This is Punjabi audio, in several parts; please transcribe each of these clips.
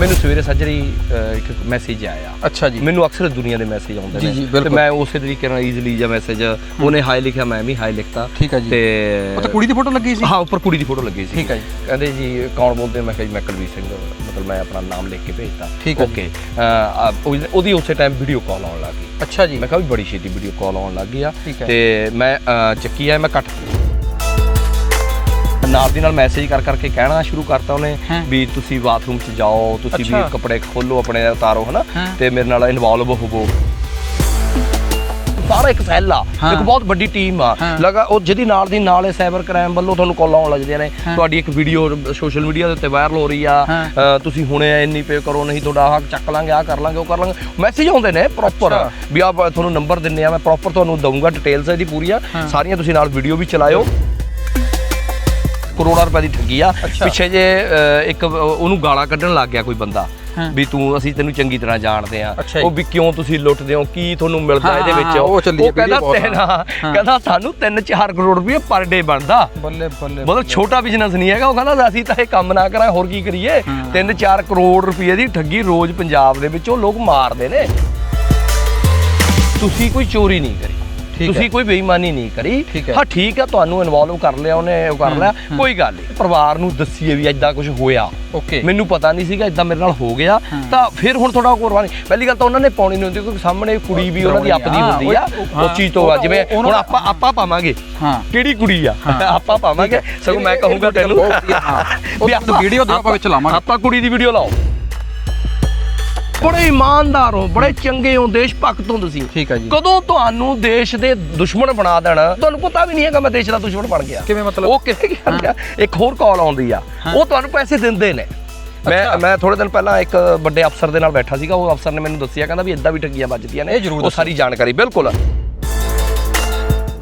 ਮੈਨੂੰ ਸਵੇਰੇ ਸੱਜਰੀ ਇੱਕ ਮੈਸੇਜ ਆਇਆ। ਅੱਛਾ ਜੀ। ਮੈਨੂੰ ਅਕਸਰ ਦੁਨੀਆ ਦੇ ਮੈਸੇਜ ਆਉਂਦੇ ਨੇ। ਤੇ। ਮੈਂ ਉਸੇ ਤਰੀਕੇ ਨਾਲ ਈਜ਼ੀਲੀ ਜਾਂ ਮੈਸੇਜ ਉਹਨੇ ਹਾਈ ਲਿਖਿਆ ਮੈਂ ਵੀ ਹਾਈ ਲਿਖਤਾ। ਠੀਕ ਹੈ ਜੀ। ਤੇ ਉਹ ਤਾਂ ਕੁੜੀ ਦੀ ਫੋਟੋ ਲੱਗੀ ਸੀ? ਹਾਂ ਉੱਪਰ ਕੁੜੀ ਦੀ ਫੋਟੋ ਲੱਗੀ ਸੀ। ਠੀਕ ਹੈ ਜੀ। ਕਹਿੰਦੇ ਜੀ ਕੌਣ ਬੋਲਦੇ? ਮੈਂ ਕਿਹਾ ਜੀ ਮੈਂ ਕੁਲਵੀਰ ਸਿੰਘ ਮਤਲਬ ਮੈਂ ਆਪਣਾ ਨਾਮ ਲਿਖ ਕੇ ਭੇਜਤਾ। ਓਕੇ ਉਹਦੀ ਉਸੇ ਟਾਈਮ ਵੀਡੀਓ ਕਾਲ ਆਉਣ ਲੱਗ ਅੱਛਾ ਜੀ। ਮੈਂ ਕਿਹਾ ਵੀ ਬੜੀ ਛੇਤੀ ਵੀਡੀਓ ਕਾਲ ਆਉਣ ਲੱਗ ਗਈ ਆ। ਤੇ ਮੈਂ ਚੱਕੀ ਆ ਮੈਂ ਕੱਟ ਨਾਲ ਦੀ ਨਾਲ ਮੈਸੇਜ ਕਰ ਕਰਕੇ ਕਹਿਣਾ ਸ਼ੁਰੂ ਕਰਤਾ ਉਹਨੇ ਹੈਂ। ਵੀ ਤੁਸੀਂ ਬਾਥਰੂਮ 'ਚ ਜਾਓ ਤੁਸੀਂ ਵੀ ਅੱਛਾ। ਕੱਪੜੇ ਖੋਲੋ ਆਪਣੇ ਉਤਾਰੋ ਹਨਾ ਹੈਂ। ਤੇ ਮੇਰੇ ਨਾਲ ਇਨਵੋਲਵ ਹੋਵੋ ਸਾਰਾ ਇੱਕ ਸੈੱਲ ਆ ਹਾਂ। ਇੱਕ ਬਹੁਤ ਵੱਡੀ ਟੀਮ ਆ ਹਾਂ। ਲਗਾ ਉਹ ਜਿਹਦੀ ਨਾਲ ਦੀ ਨਾਲ ਇਹ ਸਾਈਬਰ ਕ੍ਰਾਈਮ ਵੱਲੋਂ ਤੁਹਾਨੂੰ ਕਾਲ ਆਉਣ ਲੱਗਦੀਆਂ ਨੇ ਹਾਂ। ਤੁਹਾਡੀ ਇੱਕ ਵੀਡੀਓ ਸੋਸ਼ਲ ਮੀਡੀਆ ਦੇ ਉੱਤੇ ਵਾਇਰਲ ਹੋ ਰਹੀ ਆ ਹਾਂ। ਅ, ਤੁਸੀਂ ਹੁਣੇ ਇੰਨੀ ਪੇ ਕਰੋ ਨਹੀਂ ਤੁਹਾਡਾ ਆਹ ਚੱਕ ਲਾਂਗੇ ਆ ਕਰ ਲਾਂਗੇ ਉਹ ਕਰ ਲਾਂਗੇ ਮੈਸੇਜ ਆਉਂਦੇ ਨੇ ਪ੍ਰੋਪਰ ਅੱਛਾ। ਵੀ ਆ ਤੁਹਾਨੂੰ ਨੰਬਰ ਦਿੰਨੇ ਆ ਮੈਂ ਪ੍ਰੋਪਰ ਤੁਹਾਨੂੰ ਦਊਂਗਾ ਡਿਟੇਲਸ ਇਹਦੀ ਪੂਰੀਆਂ ਹਾਂ। ਸਾਰੀਆਂ ਤੁਸੀਂ ਨਾਲ ਵੀਡੀਓ ਵੀ ਚਲਾਇਓ ਕਰੋੜਾਂ ਰੁਪਏ ਦੀ ਠੱਗੀ ਆ। ਪਿੱਛੇ ਜੇ ਅ, ਇੱਕ ਉਹਨੂੰ ਗਾਲਾਂ ਕੱਢਣ ਲੱਗ ਗਿਆ ਕੋਈ ਬੰਦਾ। ਵੀ ਤੂੰ ਅਸੀਂ ਤੈਨੂੰ ਚੰਗੀ ਤਰ੍ਹਾਂ ਜਾਣਦੇ ਆ ਅੱਛਾ ਜੀ। ਉਹ ਵੀ ਕਿਉਂ ਤੁਸੀਂ ਲੁੱਟਦੇ ਹੋ ਕੀ ਤੁਹਾਨੂੰ ਮਿਲਦਾ ਹਾਂ, ਇਹਦੇ ਹਾਂ, ਵਿੱਚ ਉਹ ਚੱਲੀ ਉਹ ਕਹਿੰਦਾ ਬਹੁਤ ਆ। ਤੈਨਾਂ। ਕਹਿੰਦਾ ਸਾਨੂੰ 3-4 ਕਰੋੜ ਰੁਪਏ ਪਰ ਡੇ ਬਣਦਾ ਬੱਲੇ ਬੱਲੇ ਮਤਲਬ ਛੋਟਾ ਬਿਜ਼ਨਸ ਨਹੀਂ ਹੈਗਾ ਉਹ ਕਹਿੰਦਾ ਅਸੀਂ ਤਾਂ ਇਹ ਕੰਮ ਨਾ ਕਰਾਂ ਹੋਰ ਕੀ ਕਰੀਏ ਹਾਂ। 3-4 ਕਰੋੜ ਰੁਪਏ ਦੀ ਠੱਗੀ ਰੋਜ਼ ਪੰਜਾਬ ਦੇ ਵਿੱਚ ਉਹ ਲੋਕ ਮਾਰਦੇ ਨੇ ਤੁਸੀਂ ਕੋਈ ਚੋਰੀ ਨਹੀਂ ਕਰੀ। ਤੁਸੀਂ ਕੋਈ ਬੇਈਮਾਨੀ ਨਹੀਂ ਕਰੀ। ਹੈ। ਠੀਕ ਹੈ ਤੁਹਾਨੂੰ ਇਨਵੋਲਵ ਕਰ ਲਿਆ ਉਹਨੇ ਉਹ ਕਰ ਲਿਆ। ਕੋਈ ਗੱਲ ਨਹੀਂ। ਪਰਿਵਾਰ ਨੂੰ ਦੱਸੀਏ ਵੀ ਐਦਾਂ ਕੁਝ ਹੋਇਆ। ਓਕੇ। ਮੈਨੂੰ ਪਤਾ ਨਹੀਂ ਸੀਗਾ ਇਦਾਂ ਮੇਰੇ ਨਾਲ ਹੋ ਗਿਆ। ਤਾਂ ਫਿਰ ਹੁਣ ਥੋੜਾ ਕੁਰਬਾਨੀ ਪਹਿਲੀ ਗੱਲ ਤਾਂ ਉਹਨਾਂ ਨੇ ਪਾਉਣੀ ਨਹੀਂ ਹੁੰਦੀ ਕਿਉਂਕਿ ਸਾਹਮਣੇ ਕੁੜੀ ਵੀ ਉਹਨਾਂ ਦੀ ਆਪਦੀ ਹੁੰਦੀ ਆ। ਉਹ- ਚੀਜ਼ ਤੋਂ ਆ ਜਿਵੇਂ ਹੁਣ ਦਾ- ਆਪਾਂ ਆਪਾਂ ਪਾਵਾਂਗੇ। ਹਾਂ। ਕਿਹੜੀ ਕੁੜੀ ਆ। ਆਪਾਂ ਪਾਵਾਂਗੇ। ਸਗੋਂ ਮੈਂ ਕਹੂੰਗਾ ਤੈਨੂੰ। ਵੀ ਤੁਹਾਨੂੰ ਵੀਡੀਓ ਦਿਓ, ਆਪਾਂ ਵਿੱਚ ਲਾਵਾਂਗੇ। ਆਪਾਂ ਕੁੜੀ ਦੀ ਵੀਡੀਓ ਲਾਓ। ਬੜੇ ਇਮਾਨਦਾਰ ਹੋ ਬੜੇ ਚੰਗੇ ਹੋ ਦੇਸ਼ ਭਗਤ ਹੋ ਤੁਸੀਂ ਠੀਕ ਹੈ ਜੀ। ਕਦੋਂ ਤੁਹਾਨੂੰ ਦੇਸ਼ ਦੇ ਦੁਸ਼ਮਣ ਬਣਾ ਦੇਣਾ ਤੁਹਾਨੂੰ ਪਤਾ ਵੀ ਨਹੀਂ ਹੈਗਾ ਮੈਂ ਦੇਸ਼ ਦਾ ਦੁਸ਼ਮਣ ਬਣ ਗਿਆ। ਕਿਵੇਂ ਮਤਲਬ? ਉਹ ਕਿਵੇਂ ਗਿਆ ਇੱਕ ਹੋਰ ਕਾਲ ਆਉਂਦੀ ਆ। ਉਹ ਤੁਹਾਨੂੰ ਪੈਸੇ ਦਿੰਦੇ ਨੇ। ਮੈਂ। ਮੈਂ ਥੋੜੇ ਦਿਨ ਪਹਿਲਾਂ ਇੱਕ ਵੱਡੇ ਅਫਸਰ ਦੇ ਨਾਲ ਬੈਠਾ ਸੀਗਾ ਉਹ ਅਫਸਰ ਨੇ ਮੈਨੂੰ ਦੱਸਿਆ ਕਹਿੰਦਾ ਵੀ ਇਦਾਂ ਵੀ ਠੱਗੀਆਂ ਵੱਜਦੀਆਂ ਨੇ। ਇਹ ਜ਼ਰੂਰ ਉਹ। ਸਾਰੀ ਜਾਣਕਾਰੀ ਬਿਲਕੁਲ।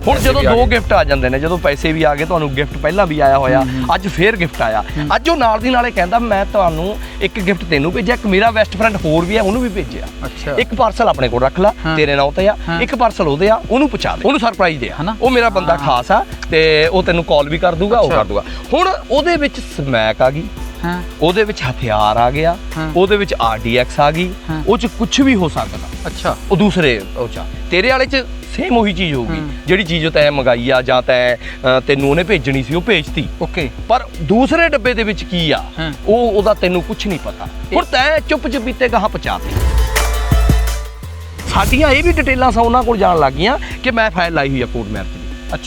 ਹੁਣ ਜਦੋਂ ਦੋ। ਗਿਫਟ ਆ ਜਾਂਦੇ ਨੇ ਜਦੋਂ ਪੈਸੇ ਵੀ ਆ ਗਏ ਤੁਹਾਨੂੰ ਗਿਫਟ ਪਹਿਲਾਂ ਵੀ ਆਇਆ ਹੋਇਆ ਅੱਜ ਫੇਰ ਗਿਫਟ ਆਇਆ। ਅੱਜ ਉਹ ਨਾਲ ਦੀ ਨਾਲੇ ਕਹਿੰਦਾ ਮੈਂ ਤੁਹਾਨੂੰ ਇੱਕ ਗਿਫਟ ਤੈਨੂੰ ਭੇਜਿਆ ਇੱਕ ਮੇਰਾ ਬੈਸਟ ਫਰੈਂਡ ਹੋਰ ਵੀ ਹੈ ਉਹਨੂੰ ਵੀ ਭੇਜਿਆ। ਅੱਛਾ। ਇੱਕ ਪਾਰਸਲ ਆਪਣੇ ਕੋਲ ਰੱਖ ਲੈ। ਤੇਰੇ ਨਾਂ ਤੇ ਆ। ਇੱਕ ਪਾਰਸਲ ਉਹਦੇ ਆ ਉਹਨੂੰ ਪਹੁੰਚਾ ਦੇ। ਉਹਨੂੰ ਸਰਪ੍ਰਾਈਜ਼ ਦੇ ਹਨਾ? ਉਹ ਮੇਰਾ ਬੰਦਾ ਖਾਸ ਆ ਤੇ ਉਹ ਤੈਨੂੰ ਕਾਲ ਵੀ ਕਰ ਦੂਗਾ ਉਹ। ਕਰ ਦੂਗਾ। ਹੁਣ ਉਹਦੇ ਵਿੱਚ ਸਮੈਕ ਆ ਗਈ। ਹਾਂ ਉਹਦੇ ਵਿੱਚ ਹਥਿਆਰ ਆ ਗਿਆ। ਉਹਦੇ ਵਿੱਚ ਆਰਡੀਐਕਸ ਆ ਗਈ। ਉਹ ਚ ਕੁਝ ਵੀ ਹੋ ਸਕਦਾ ਅੱਛਾ ਉਹ ਦੂਸਰੇ ਉਹ ਚ ਤੇਰੇ ਵਾਲੇ ਚ ਸੇਮ ਉਹੀ ਚੀਜ਼ ਹੋਊਗੀ। ਜਿਹੜੀ ਚੀਜ਼ ਤੈਂ ਮੰਗਾਈ ਆ ਜਾਂ ਤੈਂ ਤੈਨੂੰ ਉਹਨੇ ਭੇਜਣੀ ਸੀ ਉਹ ਭੇਜਤੀ ਓਕੇ ਪਰ ਦੂਸਰੇ ਡੱਬੇ ਦੇ ਵਿੱਚ ਕੀ ਆ। ਉਹ ਉਹਦਾ ਤੈਨੂੰ ਕੁਝ ਨਹੀਂ ਪਤਾ ਹੁਣ ਤੈਂ ਚੁੱਪ ਚਪੀਤੇ ਗਾਹਾਂ ਪਹੁੰਚਾਤੇ ਸਾਡੀਆਂ ਇਹ ਵੀ ਡਿਟੇਲਾਂ ਸਾ ਉਹਨਾਂ ਕੋਲ ਜਾਣ ਲੱਗ ਗਈਆਂ ਕਿ ਮੈਂ ਫਾਈਲ ਲਾਈ ਹੋਈ ਆ ਕੋਰਟ ਅੱਛਾ।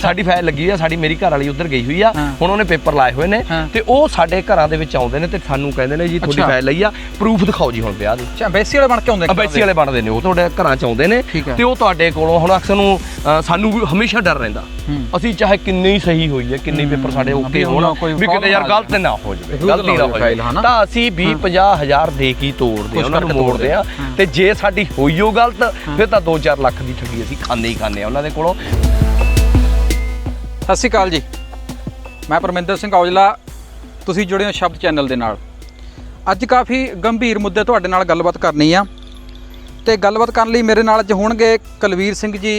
ਸਾਡੀ ਫਾਈਲ ਲੱਗੀ ਆ ਸਾਡੀ ਮੇਰੀ ਘਰ ਵਾਲੀ ਉੱਧਰ ਗਈ ਹੋਈ ਆ। ਹੁਣ ਉਹਨੇ ਪੇਪਰ ਲਾਏ ਹੋਏ ਨੇ। ਤੇ ਉਹ ਸਾਡੇ ਘਰਾਂ ਦੇ ਵਿੱਚ ਆਉਂਦੇ ਨੇ ਤੇ ਸਾਨੂੰ ਕਹਿੰਦੇ ਨੇ ਜੀ ਤੁਹਾਡੀ। ਫਾਈਲ ਲਈ ਆ ਪ੍ਰੂਫ ਦਿਖਾਓ ਜੀ ਹੁਣ ਵਿਆਹ ਦੀ ਅੱਛਾ ਬੈਸੀ ਵਾਲੇ ਬਣ ਕੇ ਆਉਂਦੇ ਅਬੈਸੀ ਵਾਲੇ ਬਣਦੇ ਨੇ ਉਹ ਤੁਹਾਡੇ ਘਰਾਂ ਚ ਆਉਂਦੇ ਨੇ। ਤੇ ਉਹ ਤੁਹਾਡੇ ਕੋਲੋਂ ਹੁਣ ਅਕਸਰ ਨੂੰ ਸਾਨੂੰ ਹਮੇਸ਼ਾ ਡਰ ਰਹਿੰਦਾ। ਅਸੀਂ ਚਾਹੇ ਕਿੰਨੇ ਹੀ ਸਹੀ ਹੋਈਏ ਕਿੰਨੇ ਪੇਪਰ ਸਾਡੇ ਓਕੇ ਹੋਣ ਵੀ ਕਿਤੇ ਯਾਰ ਗਲਤ ਨਾ ਹੋ ਜਾਵੇ ਗਲਤੀ ਨਾ ਨਾ ਹੋ ਜਾਵੇ? ਤਾਂ ਅਸੀਂ 20 50 ਹਜ਼ਾਰ ਦੇ ਕੇ ਤੋੜਦੇ ਉਹਨਾਂ ਨੂੰ ਮੋੜਦੇ ਆ। ਤੇ ਜੇ ਸਾਡੀ ਹੋਈ ਉਹ ਗਲਤ ਫਿਰ ਤਾਂ 2-4 ਲੱਖ ਦੀ ਠੱਗੀ ਅਸੀਂ ਖਾਂਦੇ ਹੀ ਖਾਂਦੇ ਆ ਉਹਨਾਂ ਦੇ ਕੋਲੋਂ ਸਤਿ ਸ਼੍ਰੀ ਅਕਾਲ ਜੀ। ਮੈਂ ਪਰਮਿੰਦਰ ਸਿੰਘ ਔਜਲਾ ਤੁਸੀਂ ਜੁੜੇ ਹੋ ਸ਼ਬਦ ਚੈਨਲ ਦੇ ਨਾਲ। ਅੱਜ ਕਾਫੀ ਗੰਭੀਰ ਮੁੱਦੇ ਤੁਹਾਡੇ ਨਾਲ ਗੱਲਬਾਤ ਕਰਨੀ ਆ। ਤੇ ਗੱਲਬਾਤ ਕਰਨ ਲਈ ਮੇਰੇ ਨਾਲ ਅੱਜ ਹੋਣਗੇ ਕੁਲਵੀਰ ਸਿੰਘ ਜੀ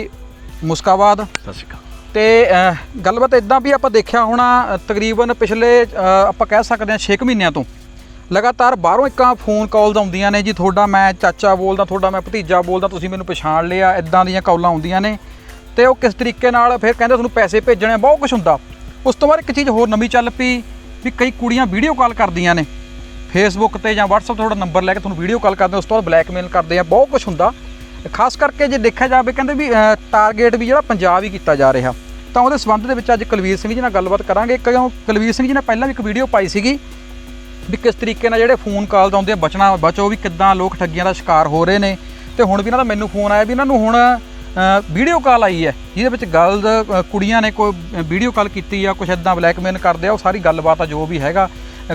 ਮੁਸਕਾਬਾਦ। ਸਤਿ ਸ਼੍ਰੀ ਅਕਾਲ। ਤੇ ਗੱਲਬਾਤ ਇਦਾਂ ਵੀ ਆਪਾਂ ਦੇਖਿਆ ਹੋਣਾ ਤਕਰੀਬਨ ਪਿਛਲੇ ਆਪਾਂ ਕਹਿ ਸਕਦੇ ਹਾਂ 6 ਮਹੀਨਿਆਂ ਤੋਂ ਲਗਾਤਾਰ ਬਾਹਰੋਂ ਇੱਕਾਂ ਫੋਨ ਕਾਲਸ ਆਉਂਦੀਆਂ ਨੇ ਜੀ ਤੁਹਾਡਾ ਮੈਂ ਚਾਚਾ ਬੋਲਦਾ ਤੁਹਾਡਾ ਮੈਂ ਭਤੀਜਾ ਬੋਲਦਾ ਤੁਸੀਂ ਮੈਨੂੰ ਪਛਾਣ ਲਿਆ ਇਦਾਂ ਦੀਆਂ ਕਾਲਾਂ ਆਉਂਦੀਆਂ ਨੇ। ਤੇ ਉਹ ਕਿਸ ਤਰੀਕੇ ਨਾਲ ਫਿਰ ਕਹਿੰਦੇ ਤੁਹਾਨੂੰ ਪੈਸੇ ਭੇਜਣੇ ਬਹੁਤ ਕੁਝ ਹੁੰਦਾ। ਉਸ ਤੋਂ ਬਾਅਦ ਇੱਕ ਚੀਜ਼ ਹੋਰ ਨਵੀਂ ਚੱਲ ਪਈ ਵੀ ਕਈ ਕੁੜੀਆਂ ਵੀਡੀਓ ਕਾਲ ਕਰਦੀਆਂ ਨੇ। ਫੇਸਬੁੱਕ ਤੇ ਜਾਂ WhatsApp ਤੇ ਤੁਹਾਡਾ ਨੰਬਰ ਲੈ ਕੇ ਤੁਹਾਨੂੰ ਵੀਡੀਓ ਕਾਲ ਕਰਦੇ ਉਸ ਤੋਂ ਬਾਅਦ ਬਲੈਕਮੇਲ ਕਰਦੇ ਆ, ਬਹੁਤ ਕੁਝ ਹੁੰਦਾ। ਖਾਸ ਕਰਕੇ ਜੇ ਦੇਖਿਆ ਜਾਵੇ, ਕਹਿੰਦੇ ਵੀ ਟਾਰਗੇਟ ਵੀ ਜਿਹੜਾ ਪੰਜਾਬ ਹੀ ਕੀਤਾ ਜਾ ਰਿਹਾ। ਤਾਂ ਉਹਦੇ ਸੰਬੰਧ ਦੇ ਵਿੱਚ ਅੱਜ ਕੁਲਵੀਰ ਸਿੰਘ ਜੀ ਨਾਲ ਗੱਲਬਾਤ ਕਰਾਂਗੇ। ਕਿਉਂ ਕੁਲਵੀਰ ਸਿੰਘ ਜੀ ਨੇ ਪਹਿਲਾਂ ਵੀ ਇੱਕ ਵੀਡੀਓ ਪਾਈ ਸੀਗੀ ਵੀ ਕਿਸ ਤਰੀਕੇ ਨਾਲ ਜਿਹੜੇ ਫੋਨ ਕਾਲ ਆਉਂਦੇ ਆ, ਬਚਣਾ, ਬਚੋ ਵੀ ਕਿੱਦਾਂ ਲੋਕ ਠੱਗੀਆਂ ਦਾ ਸ਼ਿਕਾਰ ਹੋ ਰਹੇ ਨੇ। ਤੇ ਹੁਣ ਵੀ ਇਹਨਾਂ ਦਾ ਮੈਨੂੰ ਫੋਨ ਆਇਆ ਵੀ ਇਹਨਾਂ ਨੂੰ ਹੁਣ ਵੀਡੀਓ ਕਾਲ ਆਈ ਹੈ ਜਿਹਦੇ ਵਿੱਚ ਗੱਲ ਕੁੜੀਆਂ ਨੇ ਕੋਈ ਵੀਡੀਓ ਕਾਲ ਕੀਤੀ ਆ ਕੁਛ ਇਦਾਂ ਬਲੈਕਮੇਲ ਕਰਦੇ ਆ ਉਹ ਸਾਰੀ ਗੱਲਬਾਤ ਆ ਜੋ ਵੀ ਹੈਗਾ।